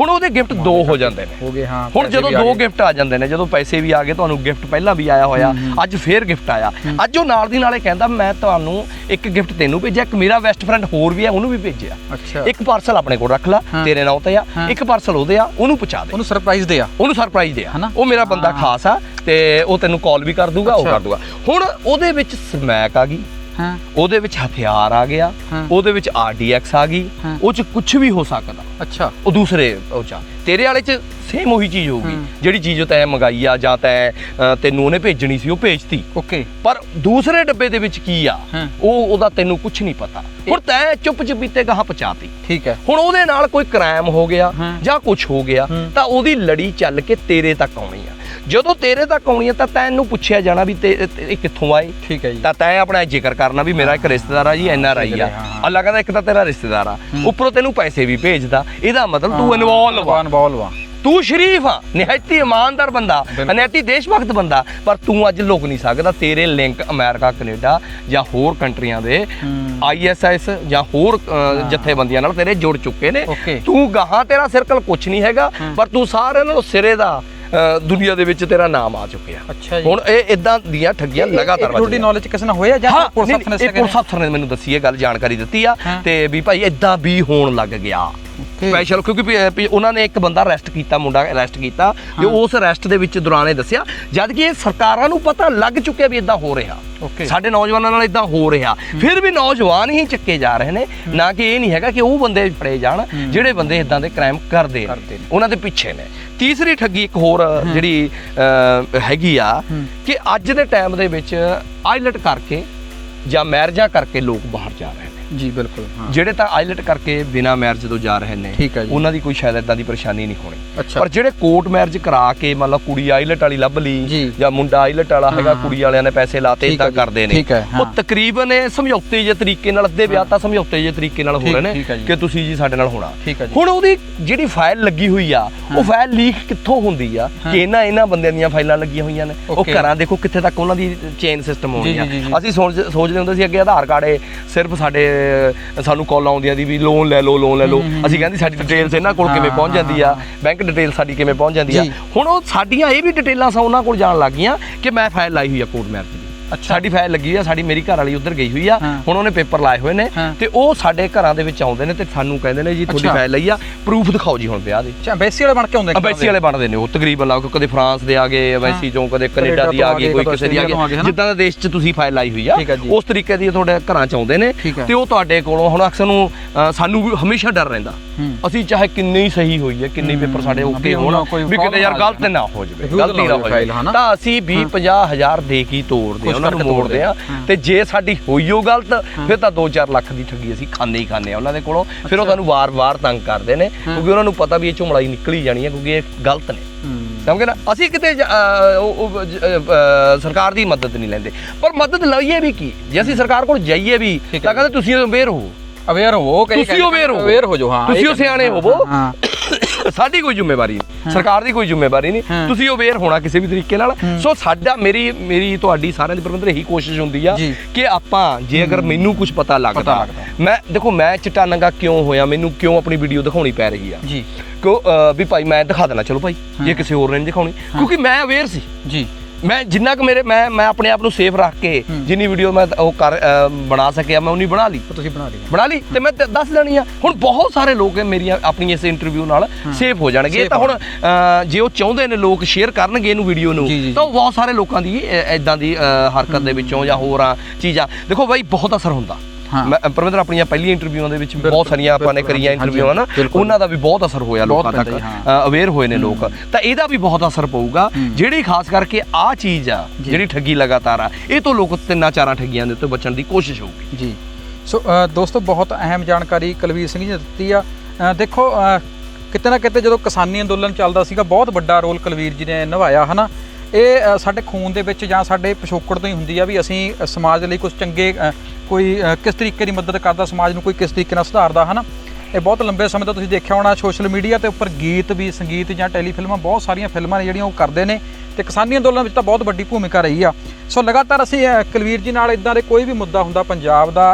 ਹੁਣ ਉਹਦੇ ਗਿਫਟ ਦੋ ਹੋ ਜਾਂਦੇ ਨੇ। ਹੋ ਗਏ ਹਾਂ ਹੁਣ ਜਦੋਂ ਦੋ। ਗਿਫਟ ਆ ਜਾਂਦੇ ਨੇ ਜਦੋਂ ਪੈਸੇ ਵੀ ਆ ਗਏ ਤੁਹਾਨੂੰ ਗਿਫਟ ਪਹਿਲਾਂ ਵੀ ਆਇਆ ਹੋਇਆ ਅੱਜ ਫੇਰ ਗਿਫਟ ਆਇਆ। ਅੱਜ ਉਹ ਨਾਲ ਦੀ ਨਾਲੇ ਕਹਿੰਦਾ ਮੈਂ ਤੁਹਾਨੂੰ ਇੱਕ ਗਿਫਟ ਤੈਨੂੰ ਭੇਜਿਆ ਇੱਕ ਮੇਰਾ ਬੈਸਟ ਫਰੈਂਡ ਹੋਰ ਵੀ ਹੈ ਉਹਨੂੰ ਵੀ ਭੇਜਿਆ। ਅੱਛਾ। ਇੱਕ ਪਾਰਸਲ ਆਪਣੇ ਕੋਲ ਰੱਖ ਲੈ। ਤੇਰੇ ਨਾਂ ਤੇ ਆ। ਇੱਕ ਪਾਰਸਲ ਉਹਦੇ ਆ ਉਹਨੂੰ ਪਹੁੰਚਾ ਦੇ। ਉਹਨੂੰ ਸਰਪ੍ਰਾਈਜ਼ ਦੇ ਆ। ਉਹਨੂੰ ਸਰਪ੍ਰਾਈਜ਼ ਦੇ ਆ। ਹਨਾ? ਉਹ ਮੇਰਾ ਬੰਦਾ ਖਾਸ ਆ ਤੇ ਉਹ ਤੈਨੂੰ ਕਾਲ ਵੀ ਕਰ ਦੂਗਾ ਉਹ। ਕਰ ਦੂਗਾ। ਹੁਣ ਉਹਦੇ ਵਿੱਚ ਸਮੈਕ ਆ ਗਈ। ਹਾਂ ਉਹਦੇ ਵਿੱਚ ਹਥਿਆਰ ਆ ਗਿਆ ਹਾਂ। ਉਹਦੇ ਵਿੱਚ ਆਰਡੀਐਕਸ ਆ ਗਈ ਹਾਂ। ਉਹ ਚ ਕੁਝ ਵੀ ਹੋ ਸਕਦਾ ਅੱਛਾ ਉਹ ਦੂਸਰੇ ਉਹ ਚ ਆ। ਤੇਰੇ ਵਾਲੇ ਚ ਸੇਮ ਉਹੀ ਚੀਜ਼ ਹੋਊਗੀ ਹੂੰ। ਜਿਹੜੀ ਚੀਜ਼ ਤੈਂ ਮੰਗਾਈ ਆ ਜਾਂ ਤੈਂ ਅ, ਤੈਨੂੰ ਉਹਨੇ ਭੇਜਣੀ ਸੀ ਉਹ ਭੇਜਤੀ ਓਕੇ ਪਰ ਦੂਸਰੇ ਡੱਬੇ ਦੇ ਵਿੱਚ ਕੀ ਆ ਹਾਂ। ਉਹ ਉਹਦਾ ਤੈਨੂੰ ਕੁਝ ਨਹੀਂ ਪਤਾ ਹੁਣ ਤੈਂ ਚੁੱਪ ਚੁਪੀਤੇ ਗਾਹਾਂ ਪਹੁੰਚਾਤੀ ਠੀਕ ਹੈ ਹੁਣ ਉਹਦੇ ਨਾਲ ਕੋਈ ਕ੍ਰਾਈਮ ਹੋ ਗਿਆ ਹਾਂ। ਜਾਂ ਕੁਝ ਹੋ ਗਿਆ ਹੂੰ। ਤਾਂ ਉਹਦੀ ਲੜੀ ਚੱਲ ਕੇ ਤੇਰੇ ਤੱਕ ਆਉਣੀ ਆ ਜਦੋਂ ਤੇਰੇ ਤੱਕ ਆਉਣੀ ਆ ਤਾਂ ਤੈਨੂੰ ਪੁੱਛਿਆ ਜਾਣਾ ਵੀ ਤੇ ਤੇ ਇਹ ਕਿੱਥੋਂ ਆਏ? ਠੀਕ ਹੈ ਜੀ। ਤਾਂ ਤੈਂ ਆਪਣਾ ਜ਼ਿਕਰ ਕਰਨਾ ਵੀ ਮੇਰਾ ਇੱਕ ਰਿਸ਼ਤੇਦਾਰ ਆ ਜੀ ਐਨ ਆਰ ਆਈ ਆ। ਹਾਂ, ਹਾਂ। ਅੱਲਾ ਕਹਿੰਦਾ ਇੱਕ ਤਾਂ ਤੇਰਾ ਰਿਸ਼ਤੇਦਾਰ ਆ। ਉੱਪਰੋਂ ਤੈਨੂੰ ਪੈਸੇ ਵੀ ਭੇਜਦਾ। ਇਹਦਾ ਮਤਲਬ ਤੂੰ ਇਨਵੋਲਵ ਆ। ਇਨਵੋਲਵ ਆ। ਤੂੰ ਸ਼ਰੀਫ ਆ। ਨਿਹਾਇਤੀ ਇਮਾਨਦਾਰ ਬੰਦਾ। ਨਿਹਾਇਤੀ ਦੇਸ਼ ਭਗਤ ਬੰਦਾ। ਪਰ ਤੂੰ ਅੱਜ ਲੁਕ ਨਹੀਂ ਸਕਦਾ ਤੇਰੇ ਲਿੰਕ ਅਮਰੀਕਾ ਕੈਨੇਡਾ ਜਾਂ ਹੋਰ ਕੰਟਰੀਆਂ ਦੇ ਹੂੰ। ਆਈਐਸਆਈਐਸ ਜਾਂ ਹੋਰ ਜਥੇਬੰਦੀਆਂ ਨਾਲ ਤੇਰੇ ਜੁੜ ਚੁੱਕੇ ਨੇ। ਤੂੰ ਗਾਹਾਂ ਤੇਰਾ ਸਰਕਲ ਕੁਝ ਨਹੀਂ ਹੈਗਾ। ਪਰ ਤੂੰ ਸਾਰਿਆਂ ਨਾਲੋਂ ਸਿਰੇ ਦਾ। ਦੁਨੀਆ ਦੇ ਵਿੱਚ ਤੇਰਾ ਨਾਮ ਆ ਚੁੱਕਿਆ ਅੱਛਾ ਜੀ ਹੁਣ ਇਹ ਇਦਾਂ ਦੀਆਂ ਠੱਗੀਆਂ ਲਗਾਤਾਰ ਤੁਹਾਡੀ ਨੌਲੇਜ ਕਿਸੇ ਨਾਲ ਹੋਇਆ ਜਾਂ ਪੁਲਿਸ ਅਫਸਰ ਨੇ ਇਹ ਪੁਲਿਸ ਅਫਸਰ ਨੇ ਮੈਨੂੰ ਦੱਸੀ ਇਹ ਗੱਲ ਜਾਣਕਾਰੀ ਦਿੱਤੀ ਆ। ਤੇ ਵੀ ਭਾਈ ਇਦਾਂ ਵੀ ਹੋਣ ਲੱਗ ਗਿਆ। ਸਪੈਸ਼ਲ ਕਿਉਂਕਿ ਵੀ, ਉਹਨਾਂ ਨੇ ਇੱਕ ਬੰਦਾ ਅਰੈਸਟ ਕੀਤਾ ਮੁੰਡਾ ਅਰੈਸਟ ਕੀਤਾ ਤੇ ਉਸ ਅਰੈਸਟ ਦੇ ਵਿੱਚ ਦੌਰਾਨੇ ਦੱਸਿਆ ਜਦ ਕਿ ਇਹ ਸਰਕਾਰਾਂ ਨੂੰ ਪਤਾ ਲੱਗ ਚੁੱਕਿਆ ਵੀ ਇਦਾਂ ਹੋ ਰਿਹਾ। Okay। ਸਾਡੇ ਨੌਜਵਾਨਾਂ ਨਾਲ ਇਦਾਂ ਹੋ ਰਿਹਾ। ਫਿਰ ਵੀ ਨੌਜਵਾਨ ਹੀ ਚੱਕੇ ਜਾ ਰਹੇ ਨੇ ਨਾ ਕਿ ਇਹ ਨਹੀਂ ਹੈਗਾ ਕਿ ਉਹ ਬੰਦੇ ਫੜੇ ਜਾਣ ਜਿਹੜੇ ਬੰਦੇ ਇਦਾਂ ਦੇ ਕ੍ਰਾਈਮ ਕਰਦੇ ਕਰਦੇ ਨੇ। ਉਹਨਾਂ ਦੇ ਪਿੱਛੇ ਨੇ। ਤੀਸਰੀ ਠੱਗੀ ਇੱਕ ਹੋਰ ਜਿਹੜੀ ਹੈਗੀ ਆ। ਕਿ ਅੱਜ ਦੇ ਟਾਈਮ ਦੇ ਵਿੱਚ ਆਈਲਟ ਕਰਕੇ ਜਾਂ ਮੈਰਿਜਾਂ ਕਰਕੇ ਲੋਕ ਬਾਹਰ ਜਾ ਰਹੇ ਨੇ। ਜੀ ਬਿਲਕੁਲ ਹਾਂ ਜਿਹੜੇ ਤਾਂ ਆਈਲਟ ਕਰਕੇ ਬਿਨਾ ਮੈਰਿਜ ਤੋਂ ਜਾ ਰਹੇ ਨੇ ਠੀਕ ਹੈ ਜੀ। ਉਹਨਾਂ ਦੀ ਕੋਈ ਸ਼ਾਇਦ ਇਦਾਂ ਦੀ ਪਰੇਸ਼ਾਨੀ ਨਹੀਂ ਹੋਣੀ ਅੱਛਾ ਪਰ ਜਿਹੜੇ ਕੋਰਟ ਮੈਰਿਜ ਕਰਾ ਕੇ ਮੰਨ ਲਓ ਕੁੜੀ ਆਈਲਟ ਵਾਲੀ ਲੱਭ ਲਈ ਜੀ। ਜਾਂ ਮੁੰਡਾ ਆਈਲਟ ਵਾਲਾ ਹੈਗਾ। ਕੁੜੀ ਵਾਲਿਆਂ ਨੇ ਪੈਸੇ ਲਾਤੇ ਠੀਕ ਹੈ ਇਦਾਂ ਜੀ, ਕਰਦੇ ਨੇ ਠੀਕ ਹੈ, ਹਾਂ। ਉਹ ਤਕਰੀਬਨ ਇਹ ਸਮਝੌਤੇ ਜੇ ਤਰੀਕੇ ਨਾਲ ਅੱਧੇ ਵਿਆਹ ਤਾਂ ਸਮਝੌਤੇ ਜੇ ਤਰੀਕੇ ਨਾਲ ਹੋ ਠੀਕ- ਰਹੇ ਨੇ ਠੀਕ ਹੈ ਜੀ। ਕਿ ਤੁਸੀਂ ਜੀ ਸਾਡੇ ਨਾਲ ਹੋਣਾ ਠੀਕ ਹੈ ਜੀ ਹੁਣ ਉਹਦੀ ਜਿਹੜੀ ਫਾਈਲ ਲੱਗੀ ਹੋਈ ਆ ਉਹ ਫਾਈਲ ਲੀਕ ਕਿੱਥੋਂ ਹੁੰਦੀ ਆ ਹਾਂ। ਕਿ ਇਹਨਾਂ ਇਹਨਾਂ ਬੰਦਿਆਂ ਦੀਆਂ ਫਾਈਲਾਂ ਲੱਗੀਆਂ ਹੋਈਆਂ ਨੇ ਉਹ Okay. ਘਰਾਂ ਦੇਖੋ ਕਿੱਥੇ ਤੱਕ ਉਹਨਾਂ ਦੀ ਚੇਨ ਸਿਸਟਮ ਹੋਣੀ ਜੀ, ਆ ਜੀ, ਜੀ, ਜੀ। ਅਸੀਂ ਸੋਚ ਸੋਚਦੇ ਹੁੰਦੇ ਸੀ ਅੱਗੇ ਆਧਾਰ ਕਾਰਡ ਸਿਰਫ ਸਾਡੇ ਸਾਨੂੰ ਕਾਲ ਆਉਂਦੀਆਂ ਦੀ ਵੀ ਲੋਨ ਲੈ ਲਓ ਲੋਨ ਲੈ ਲਓ ਅਸੀਂ ਕਹਿੰਦੇ ਸਾਡੀ ਡਿਟੇਲਸ ਇਹਨਾਂ ਕੋਲ ਕਿਵੇਂ ਪਹੁੰਚ ਜਾਂਦੀ ਆ ਬੈਂਕ ਡਿਟੇਲ ਸਾਡੀ ਕਿਵੇਂ ਪਹੁੰਚ ਜਾਂਦੀ ਆ ਜੀ। ਹੁਣ ਉਹ ਸਾਡੀਆਂ ਇਹ ਵੀ ਡਿਟੇਲਾਂ ਸਾ ਉਹਨਾਂ ਕੋਲ ਜਾਣ ਲੱਗ ਗਈਆਂ ਕਿ ਮੈਂ ਫਾਈਲ ਲਾਈ ਹੋਈ ਆ ਕੋਰਟ ਮੈਰਿਜ। ਸਾਡੀ ਫਾਈਲ ਲੱਗੀ ਆ ਸਾਡੀ ਮੇਰੀ ਘਰ ਵਾਲੀ ਉੱਧਰ ਗਈ ਹੋਈ ਆ ਹਾਂ। ਹੁਣ ਉਹਨੇ ਪੇਪਰ ਲਾਏ ਹੋਏ ਨੇ ਹਾਂ। ਤੇ ਉਹ ਸਾਡੇ ਘਰਾਂ ਦੇ ਵਿੱਚ ਆਉਂਦੇ ਨੇ ਤੇ ਸਾਨੂੰ ਕਹਿੰਦੇ ਨੇ ਜੀ ਤੁਹਾਡੀ। ਫਾਈਲ ਲਈ ਆ ਪ੍ਰੂਫ ਦਿਖਾਓ ਜੀ ਹੁਣ ਵਿਆਹ ਦੇ ਅੱਛਾ ਐਮਬੈਸੀ ਵਾਲੇ ਬਣ ਕੇ ਆਉਂਦੇ ਅਬੈਸੀ ਵਾਲੇ ਬਣਦੇ ਨੇ ਉਹ ਤਕਰੀਬਨ ਲਾ ਕਦੇ ਫਰਾਂਸ ਦੇ ਆ ਗਏ ਅਬੈਸੀ ਚੋਂ ਕਦੇ ਕੈਨੇਡਾ ਦੀ ਆ ਗਈ ਕੋਈ ਕਿਸੇ ਦੀ ਆ ਗਈ? ਜਿੱਦਾਂ ਦਾ ਦੇਸ਼ 'ਚ ਤੁਸੀਂ ਫਾਈਲ ਲਾਈ ਹੋਈ ਆ ਹੈ। ਉਸ ਤਰੀਕੇ ਦੀ ਤੁਹਾਡੇ ਘਰਾਂ 'ਚ ਆਉਂਦੇ ਨੇ ਹੈ। ਤੇ ਉਹ ਤੁਹਾਡੇ ਕੋਲੋਂ ਹੁਣ ਅਕਸਰ ਨੂੰ ਸਾਨੂੰ ਵੀ ਹਮੇਸ਼ਾ ਡਰ ਰਹਿੰਦਾ ਹੂੰ। ਅਸੀਂ ਚਾਹੇ ਕਿੰਨੇ ਹੀ ਸਹੀ ਹੋਈਏ ਕਿੰਨੇ ਪੇਪਰ ਸਾਡੇ ਹੂੰ, ਓਕੇ ਹੋਣ ਵੀ ਕਿਤੇ ਯਾਰ ਗਲਤ ਨਾ ਹੋ ਜਾਵੇ ਗਲਤੀ ਨਾ ਹੋ? ਜਾਵੇ ਤਾਂ ਅਸੀਂ 20 50 ਹਜ਼ਾਰ ਦੇ ਕੇ ਹੀ ਤੋੜਦੇ ਆ ਉਹਨਾਂ ਨੂੰ ਮੋੜਦੇ ਆ। ਹਾਂ। ਤੇ ਜੇ ਸਾਡੀ ਹੋਈ ਉਹ ਗਲਤ ਫਿਰ ਤਾਂ 2-4 ਲੱਖ ਦੀ ਠੱਗੀ ਅਸੀਂ ਖਾਂਦੇ ਹੀ ਖਾਂਦੇ ਆ ਉਹਨਾਂ ਦੇ ਕੋਲੋਂ। ਫਿਰ ਉਹ ਤੁਹਾਨੂੰ ਵਾਰ-ਵਾਰ ਤੰਗ ਕਰਦੇ ਨੇ ਕਿਉਂਕਿ ਉਹਨਾਂ ਨੂੰ ਪਤਾ ਵੀ ਇਹ ਚੋਂ ਮਲਾਈ ਨਿਕਲੀ ਜਾਣੀ ਹੈ ਕਿਉਂਕਿ ਇਹ ਗਲਤ ਨੇ। ਹੂੰ। ਸਮਝੇ ਨਾ? ਅਸੀਂ ਕਿਤੇ ਜ- ਜ- ਸਰਕਾਰ ਦੀ ਮਦਦ ਨਹੀਂ ਲੈਂਦੇ। ਪਰ ਮਦਦ ਲਈਏ ਵੀ ਕੀ? ਜੇ ਅਸੀਂ ਸਰਕਾਰ ਕੋਲ ਜਾਈਏ ਵੀ ਹੈ ਤਾਂ ਕਹਿੰਦੇ ਤੁਸੀਂ ਅਵੇਅਰ ਹੋ। ਅਵੇਅਰ ਹੋਵੋ ਤੁਸੀਂ aware ਹੋਵੋ। ਅਵੇਅਰ ਹੋ ਜਾਓ ਹਾਂ ਤੁਸੀਂ ਸਿਆਣੇ ਹਾਂ, ਹੋਵੋ। ਹਾਂ। ਸਾਡੀ ਕੋਈ ਜ਼ਿੰਮੇਵਾਰੀ ਨਹੀਂ। ਸਰਕਾਰ ਦੀ ਕੋਈ ਜ਼ਿੰਮੇਵਾਰੀ ਨਹੀਂ। ਤੁਸੀਂ ਅਵੇਅਰ ਹੋਣਾ ਕਿਸੇ ਵੀ ਤਰੀਕੇ ਨਾਲ। ਸੋ ਸਾਡਾ ਮੇਰੀ ਮੇਰੀ ਤੁਹਾਡੀ ਸਾਰਿਆਂ ਦੀ ਪਰਮੰਦਰ ਇਹੀ ਕੋਸ਼ਿਸ਼ ਹੁੰਦੀ ਆ। ਕਿ ਆਪਾਂ ਜੇ ਅਗਰ ਮੈਨੂੰ ਕੁਝ ਪਤਾ ਲੱਗਦਾ। ਮੈਂ ਦੇਖੋ ਮੈਂ ਚਿੱਟਾ ਨੰਗਾ ਕਿਉਂ ਹੋਇਆ ਮੈਨੂੰ ਕਿਉਂ ਆਪਣੀ ਵੀਡੀਓ ਦਿਖਾਉਣੀ ਪੈ ਰਹੀ ਆ? ਜੀ। ਕਿਉਂ ਵੀ ਭਾਈ ਮੈਂ ਦਿਖਾ ਦੇਣਾ। ਚਲੋ ਭਾਈ ਜੇ ਕਿਸੇ ਹੋਰ ਨੇ ਨਹੀਂ ਦਿਖਾਉਣੀ। ਕਿਉਂਕਿ ਮੈਂ ਅਵੇਅਰ ਸੀ। ਜੀ। ਮੈਂ ਜਿੰਨਾ ਕੁ ਮੇਰੇ ਮੈਂ ਮੈਂ ਆਪਣੇ ਆਪ ਨੂੰ ਸੇਫ ਰੱਖ ਕੇ ਜਿੰਨੀ ਵੀਡੀਓ ਮੈਂ ਉਹ ਕਰ ਬਣਾ ਸਕਿਆ ਮੈਂ ਉਨੀ ਬਣਾ ਲਈ। ਤੁਸੀਂ ਬਣਾ ਲਈ। ਬਣਾ ਲਈ ਤੇ ਮੈਂ ਦੱਸ ਦੇਣੀ ਆ। ਹੁਣ ਬਹੁਤ ਸਾਰੇ ਲੋਕ ਮੇਰੀਆਂ ਆਪਣੀ ਇਸ ਇੰਟਰਵਿਊ ਨਾਲ ਸੇਫ ਹੋ ਜਾਣਗੇ। ਤਾਂ ਹੁਣ ਜੇ ਉਹ ਚਾਹੁੰਦੇ ਨੇ ਲੋਕ ਸ਼ੇਅਰ ਕਰਨਗੇ ਇਹਨੂੰ ਵੀਡੀਓ ਨੂੰ। ਤਾਂ ਬਹੁਤ ਸਾਰੇ ਲੋਕਾਂ ਦੀ ਇਦਾਂ ਦੀ ਹਰਕਤ ਦੇ ਵਿੱਚੋਂ ਜਾਂ ਹੋਰਾਂ ਚੀਜ਼ਾਂ। ਦੇਖੋ ਬਾਈ ਬਹੁਤ ਅਸਰ ਹੁੰਦਾ। ਪਰਮਿੰਦਰ ਆਪਣੀਆਂ ਪਹਿਲੀਆਂ ਇੰਟਰਵਿਊਆਂ ਦੇ ਵਿੱਚ ਬਹੁਤ ਸਾਰੀਆਂ ਆਪਾਂ ਨੇ ਕਰੀਆਂ ਇੰਟਰਵਿਊਆਂ ਨਾ। ਉਹਨਾਂ ਦਾ ਵੀ ਬਹੁਤ ਅਸਰ ਹੋਇਆ ਲੋਕਾਂ ਤੱਕ। ਅਵੇਅਰ ਹੋਏ ਨੇ ਲੋਕ। ਤਾਂ ਇਹਦਾ ਵੀ ਬਹੁਤ ਅਸਰ ਪਊਗਾ ਜਿਹੜੀ ਖਾਸ ਕਰਕੇ ਆ ਚੀਜ਼ ਆ ਜਿਹੜੀ ਠੱਗੀ ਲਗਾਤਾਰ ਆ ਇਹ ਤੋਂ ਲੋਕ ਤਿੰਨਾਂ ਚਾਰਾਂ ਠੱਗੀਆਂ ਦੇ ਉੱਤੇ ਬਚਣ ਦੀ ਕੋਸ਼ਿਸ਼ ਹੋਊਗੀ। ਜੀ। ਸੋ ਦੋਸਤੋ ਬਹੁਤ ਅਹਿਮ ਜਾਣਕਾਰੀ ਕੁਲਵੀਰ ਸਿੰਘ ਜੀ ਨੇ ਦਿੱਤੀ ਆ। ਦੇਖੋ ਕਿਤੇ ਨਾ ਕਿਤੇ ਜਦੋਂ ਕਿਸਾਨੀ ਅੰਦੋਲਨ ਚੱਲਦਾ ਸੀਗਾ ਬਹੁਤ ਵੱਡਾ ਰੋਲ ਕੁਲਵੀਰ ਜੀ ਨੇ ਨਿਭਾਇਆ ਹਨਾ? ਇਹ ਸਾਡੇ ਖੂਨ ਦੇ ਵਿੱਚ ਜਾਂ ਸਾਡੇ ਪਿਛੋਕੜ ਤੋਂ ਹੀ ਹੁੰਦੀ ਆ ਵੀ ਅਸੀਂ ਅ, ਸਮਾਜ ਲਈ ਕੁਝ ਚੰਗੇ ਕੋਈ ਕਿਸ ਤਰੀਕੇ ਦੀ ਮਦਦ ਕਰਦਾ ਸਮਾਜ ਨੂੰ ਕੋਈ ਕਿਸ ਤਰੀਕੇ ਨਾਲ ਸੁਧਾਰਦਾ ਹਨਾ? ਇਹ ਬਹੁਤ ਲੰਬੇ ਸਮੇਂ ਤੋਂ ਤੁਸੀਂ ਦੇਖਿਆ ਹੋਣਾ ਸੋਸ਼ਲ ਮੀਡੀਆ ਤੇ ਉੱਪਰ ਗੀਤ ਵੀ ਸੰਗੀਤ ਜਾਂ ਟੈਲੀਫਿਲਮਾਂ ਬਹੁਤ ਸਾਰੀਆਂ ਫਿਲਮਾਂ ਨੇ ਜਿਹੜੀਆਂ ਉਹ ਕਰਦੇ ਨੇ ਤੇ ਕਿਸਾਨੀ ਅੰਦੋਲਨ ਵਿੱਚ ਤਾਂ ਬਹੁਤ ਵੱਡੀ ਭੂਮਿਕਾ ਰਹੀ ਆ। ਸੋ ਲਗਾਤਾਰ ਅਸੀਂ ਕਲਵੀਰ ਜੀ ਨਾਲ ਇਦਾਂ ਦੇ ਕੋਈ ਵੀ ਮੁੱਦਾ ਹੁੰਦਾ ਪੰਜਾਬ ਦਾ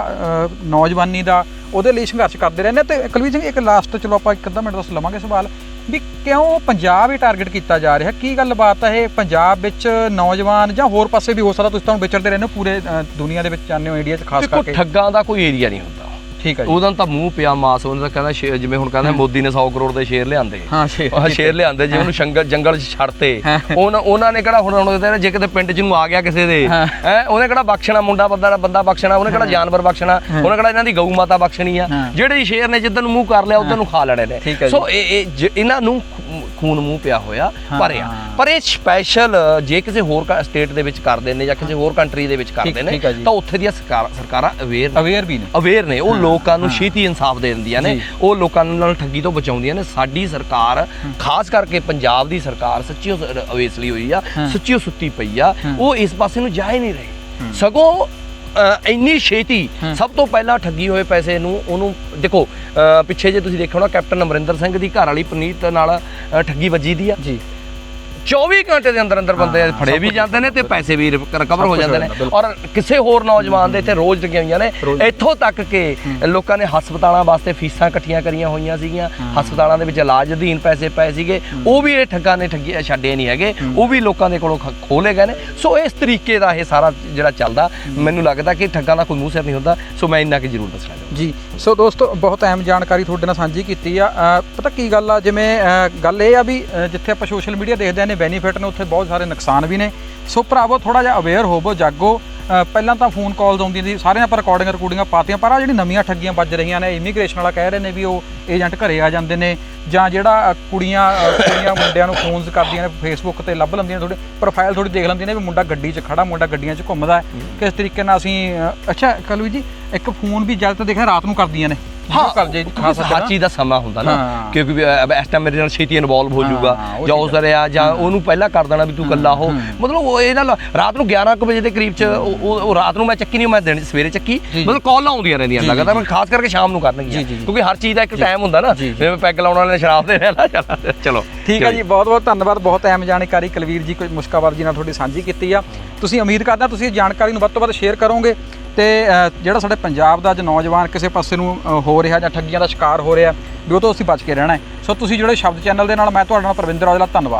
ਨੌਜਵਾਨੀ ਦਾ ਉਹਦੇ ਲਈ ਸੰਘਰਸ਼ ਕਰਦੇ ਰਹਿੰਦੇ ਤੇ ਕੁਲਵੀਰ ਸਿੰਘ ਇੱਕ ਲਾਸਟ ਚਲੋ ਆਪਾਂ ਇੱਕ ਅੱਧਾ ਮਿੰਟ ਦੱਸ ਲਵਾਂਗੇ ਸਵਾਲ। ਵੀ ਕਿਉਂ ਪੰਜਾਬ ਹੀ ਟਾਰਗੇਟ ਕੀਤਾ ਜਾ ਰਿਹਾ? ਕੀ ਗੱਲਬਾਤ ਹੈ ਇਹ ਪੰਜਾਬ ਵਿੱਚ ਨੌਜਵਾਨ ਜਾਂ ਹੋਰ ਪਾਸੇ ਵੀ ਹੋ ਸਕਦਾ? ਤੁਸੀਂ ਤਾਂ ਵਿਚਰਦੇ ਰਹਿੰਦੇ ਹੋ ਪੂਰੇ ਦੁਨੀਆ ਦੇ ਵਿੱਚ ਜਾਂਦੇ ਹੋ ਇੰਡੀਆ 'ਚ ਖਾਸ ਦੇਖੋ ਕਰਕੇ। ਠੱਗਾਂ ਦਾ ਕੋਈ ਏਰੀਆ ਨਹੀਂ ਹੁੰਦਾ। ਠੀਕ ਹੈ ਜੀ। ਉਹਦਾ ਤਾਂ ਮੂੰਹ ਪਿਆ ਮਾਸ ਉਹਨਾਂ ਦਾ ਕਹਿੰਦਾ ਸ਼ੇਰ ਜਿਵੇਂ ਹੁਣ ਕਹਿੰਦਾ ਮੋਦੀ ਨੇ 100 ਕਰੋੜ ਦੇ ਸ਼ੇਰ ਲਿਆਂਦੇ। ਹਾਂ ਸ਼ੇਰ ਉਹ ਸ਼ੇਰ ਲਿਆਂਦੇ। ਜੇ ਉਹਨੂੰ ਜੰਗਲ ਜੰਗਲ 'ਚ ਛੱਡਤੇ। ਹਾਂ। ਉਹਨਾਂ ਉਹਨਾਂ ਨੇ ਕਿਹੜਾ ਹੁਣ ਹੁਣ ਕਹਿੰਦੇ ਜੇ ਕਿਤੇ ਪਿੰਡ 'ਚ ਨੂੰ ਆ ਗਿਆ ਕਿਸੇ ਦੇ ਹਾਂ। ਹੈ ਉਹਨੇ ਕਿਹੜਾ ਬਖਸ਼ਣਾ ਮੁੰਡਾ ਬੰਦਾ ਬੰਦਾ ਬਖਸ਼ਣਾ ਉਹਨੇ ਕਿਹੜਾ ਜਾਨਵਰ ਬਖਸ਼ਣਾ ਉਹਨੇ ਕਿਹੜਾ ਇਹਨਾਂ ਦੀ ਗਊ ਮਾਤਾ ਬਖਸ਼ਣੀ ਆ। ਹਾਂ। ਜਿਹੜੇ ਸ਼ੇਰ ਨੇ ਜਿੱਦਨ ਨੂੰ ਮੂੰਹ ਕਰ ਲਿਆ ਉਦੋਂ ਨੂੰ ਖਾ ਲੈਣੇ ਨੇ। ਠੀਕ ਹੈ ਸੋ ਇਹ ਇਹ ਜ- ਇਹਨਾਂ ਨੂੰ ਖੂਨ ਮੂੰਹ ਪਿਆ ਹੋਇਆ ਹਾਂ, ਭਰਿਆ। ਪਰ ਇਹ ਸਪੈਸ਼ਲ ਜੇ ਕਿਸੇ ਹੋਰ ਸਟੇਟ ਦੇ ਵਿੱਚ ਕਰਦੇ ਨੇ ਜਾਂ ਕਿਸੇ ਹੋਰ ਕੰਟਰੀ ਦੇ ਵਿੱਚ ਕਰਦੇ ਨੇ ਠੀਕ ਹੈ ਜੀ। ਤਾਂ ਉੱਥੇ ਦੀਆਂ ਸਰਕਾਰ- ਸਰਕਾਰਾਂ ਅਵੇਅਰ ਅਵੇਅਰ ਵੀ ਨੇ। ਅਵੇਅਰ ਨੇ। ਉਹ ਲੋਕਾਂ ਨੂੰ ਛੇਤੀ ਇਨਸਾਫ ਦੇ ਦਿੰਦੀਆਂ ਨੇ। ਉਹ ਲੋਕਾਂ ਨੂੰ ਨਾਲ ਠੱਗੀ ਤੋਂ ਬਚਾਉਂਦੀਆਂ ਨੇ। ਸਾਡੀ ਸਰਕਾਰ ਖਾਸ ਕਰਕੇ ਪੰਜਾਬ ਦੀ ਸਰਕਾਰ ਸੱਚੀ ਅਵੇਸਲੀ ਹੋਈ ਆ। ਸੱਚੀ ਸੁੱਤੀ ਪਈ ਆ। ਉਹ ਇਸ ਪਾਸੇ ਨੂੰ ਜਾ ਹੀ ਨਹੀਂ ਰਹੀ। ਸਗੋਂ ਇੰਨੀ ਛੇਤੀ। ਸਭ ਤੋਂ ਪਹਿਲਾਂ ਠੱਗੀ ਹੋਏ ਪੈਸੇ ਨੂੰ ਉਹਨੂੰ ਦੇਖੋ ਪਿੱਛੇ ਜੇ ਤੁਸੀਂ ਦੇਖਿਆ ਹੋਣਾ ਕੈਪਟਨ ਅਮਰਿੰਦਰ ਸਿੰਘ ਦੀ ਘਰ ਵਾਲੀ ਪਨੀਤ ਨਾਲ ਠੱਗੀ ਵੱਜੀ ਦੀ ਆ। ਜੀ। 24 ਘੰਟੇ ਦੇ ਅੰਦਰ ਅੰਦਰ ਬੰਦੇ ਫੜੇ ਵੀ ਜਾਂਦੇ ਨੇ ਤੇ ਪੈਸੇ ਵੀ ਰਿਕਵਰ ਹੋ ਜਾਂਦੇ ਨੇ। ਔਰ ਕਿਸੇ ਹੋਰ ਨੌਜਵਾਨ ਦੇ ਤੇ ਰੋਜ਼ ਲੱਗੀਆਂ ਹੋਈਆਂ ਨੇ। ਇੱਥੋਂ ਤੱਕ ਕਿ ਲੋਕਾਂ ਨੇ ਹਸਪਤਾਲਾਂ ਵਾਸਤੇ ਫੀਸਾਂ ਇਕੱਠੀਆਂ ਕਰੀਆਂ ਹੋਈਆਂ ਸੀਗੀਆਂ। ਹਸਪਤਾਲਾਂ ਦੇ ਵਿੱਚ ਇਲਾਜ ਅਧੀਨ ਪੈਸੇ ਪਏ ਸੀਗੇ। ਉਹ ਵੀ ਇਹ ਠੱਗਾਂ ਨੇ ਠੱਗੀ ਛੱਡੇ ਨਹੀਂ ਹੈਗੇ। ਉਹ ਵੀ ਲੋਕਾਂ ਦੇ ਕੋਲੋਂ ਖੋਲੇ ਗਏ ਨੇ। ਸੋ ਇਸ ਤਰੀਕੇ ਦਾ ਇਹ ਸਾਰਾ ਜਿਹੜਾ ਚੱਲਦਾ ਮੈਨੂੰ ਲੱਗਦਾ ਕਿ ਠੱਗਾਂ ਦਾ ਕੋਈ ਮੂੰਹ ਸਿਰ ਨਹੀਂ ਹੁੰਦਾ। ਸੋ ਮੈਂ ਇੰਨਾ ਕਿ ਜ਼ਰੂਰ ਦੱਸਣਾ ਚਾਹੁੰਦਾ ਜੀ। ਸੋ ਦੋਸਤੋ ਬਹੁਤ ਅਹਿਮ ਜਾਣਕਾਰੀ ਤੁਹਾਡੇ ਨਾਲ ਸਾਂਝੀ ਕੀਤੀ ਆ। ਪਤਾ ਕੀ ਗੱਲ ਆ? ਜਿਵੇਂ ਗੱਲ ਇਹ ਆ ਵੀ ਜਿੱਥੇ ਆਪਾਂ ਸੋਸ਼ਲ ਮੀਡੀਆ ਦੇਖਦੇ ਨੇ ਬੈਨੀਫਿਟ ਨੇ ਉੱਥੇ ਬਹੁਤ ਸਾਰੇ ਨੁਕਸਾਨ ਵੀ ਨੇ। ਸੋ ਭਰਾਵੋ ਥੋੜਾ ਜਿਹਾ ਅਵੇਅਰ ਹੋਵੋ ਜਾਗੋ। ਪਹਿਲਾਂ ਤਾਂ ਫੋਨ ਕਾਲਸ ਆਉਂਦੀਆਂ ਸੀ ਸਾਰਿਆਂ ਆਪਾਂ ਰਿਕਾਰਡਿੰਗ ਰਿਕਾਰਡਿੰਗਾਂ ਪਾਤੀਆਂ ਪਰ ਆ ਜਿਹੜੀ ਨਵੀਆਂ ਠੱਗੀਆਂ ਵੱਜ ਰਹੀਆਂ ਨੇ ਇਮੀਗ੍ਰੇਸ਼ਨ ਵਾਲਾ ਕਹਿ ਰਹੇ ਨੇ ਵੀ ਉਹ ਏਜੰਟ ਘਰੇ ਆ ਜਾਂਦੇ ਨੇ ਜਾਂ ਜਿਹੜਾ ਕੁੜੀਆਂ ਕੁੜੀਆਂ ਮੁੰਡਿਆਂ ਨੂੰ ਫੋਨਸ ਕਰਦੀਆਂ ਨੇ ਫੇਸਬੁੱਕ ਤੇ ਲੱਭ ਲੈਂਦੀਆਂ ਨੇ ਥੋੜੀ ਪ੍ਰੋਫਾਈਲ ਥੋੜੀ ਦੇਖ ਲੈਂਦੀਆਂ ਨੇ ਵੀ ਮੁੰਡਾ ਗੱਡੀ 'ਚ ਖੜਾ ਮੁੰਡਾ ਗੱਡੀਆਂ 'ਚ ਘੁੰਮਦਾ ਕਿਸ ਤਰੀਕੇ ਨਾਲ ਅਸੀਂ ਅੱਛਾ ਕਲਵੀ ਜੀ ਇੱਕ ਫੋਨ ਵੀ ਜ਼ਿਆਦਾਤਰ ਦੇਖਿਆ ਰਾਤ ਨੂੰ ਕਰਦੀਆਂ ਨੇ। ਜਦੋਂ ਕਰ ਜੇ ਖਾਸ ਹਰ ਚੀਜ਼ ਦਾ ਸਮਾਂ ਹੁੰਦਾ ਨਾ। ਹਾਂ। ਕਿਉਂਕਿ ਇਸ ਟਾਈਮ ਮੇਰੇ ਨਾਲ ਛੇਤੀ ਇਨਵੋਲਵ ਹੋ ਹਾਂ, ਜਾਊਗਾ। ਜਾਂ ਉਸ ਰਿਹਾ ਜਾਂ ਉਹਨੂੰ ਪਹਿਲਾਂ ਕਰ ਦੇਣਾ ਵੀ ਤੂੰ ਇਕੱਲਾ ਹੋ। ਮਤਲਬ ਉਹ ਇਹ ਨਾਲ ਰਾਤ ਨੂੰ 11 ਕੁ ਵਜੇ ਦੇ ਕਰੀਬ ਚ ਉਹ- ਰਾਤ ਨੂੰ ਮੈਂ ਚੱਕੀ ਨਹੀਂ ਮੈਂ ਦਿਨ ਸਵੇਰੇ ਚੱਕੀ। ਮਤਲਬ ਕਾਲਾਂ ਆਉਂਦੀਆਂ ਰਹਿੰਦੀਆਂ ਲਗਾਤਾਰ ਮੈਂ ਖਾਸ ਕਰਕੇ ਸ਼ਾਮ ਨੂੰ ਜੀ। ਕਿਉਂਕਿ ਹਰ ਚੀਜ਼ ਦਾ ਇੱਕ ਟਾਈਮ ਹੁੰਦਾ ਨਾ। ਜਿਵੇਂ ਪੈਗ ਲਾਉਣ ਵਾਲੇ ਨੇ ਸ਼ਰਾਬ ਦੇ ਨਾ ਚਲੋ ਠੀਕ ਹੈ ਜੀ ਬਹੁਤ ਬਹੁਤ ਧੰਨਵਾਦ ਬਹੁਤ ਅਹਿਮ ਜਾਣਕਾਰੀ। ਕੁਲਵੀਰ ਜੀ ਕੋਈ ਮੁਸ਼ਕਾਵਰ ਜੀ ਨਾਲ ਤੁਹਾਡੀ ਸਾਂਝੀ ਕੀਤੀ ਆ। ਤੁਸੀਂ ਉਮੀਦ ਕਰਦੇ ਹਾਂ ਤੁਸੀਂ ਜਾਣਕਾਰੀ ਨੂੰ ਵੱਧ ਤੋਂ ਵੱਧ ਸ਼ੇਅਰ ਕਰੋਗੇ। ਤੇ ਜਿਹੜਾ ਸਾਡੇ ਪੰਜਾਬ ਦਾ ਅੱਜ ਨੌਜਵਾਨ ਕਿਸੇ ਪਾਸੇ ਨੂੰ ਹੋ ਰਿਹਾ ਜਾਂ ਠੱਗੀਆਂ ਦਾ ਸ਼ਿਕਾਰ ਹੋ ਰਿਹਾ, ਵੀ ਉਹ ਤੋਂ ਅਸੀਂ ਬਚ ਕੇ ਰਹਿਣਾ ਸੋ ਤੁਸੀਂ ਜਿਹੜੇ ਸ਼ਬਦ ਚੈਨਲ ਦੇ ਨਾਲ ਮੈਂ ਤੁਹਾਡਾ ਨਾਲ ਪ੍ਰਵਿੰਦਰ ਔਜਲਾ, ਧੰਨਵਾਦ।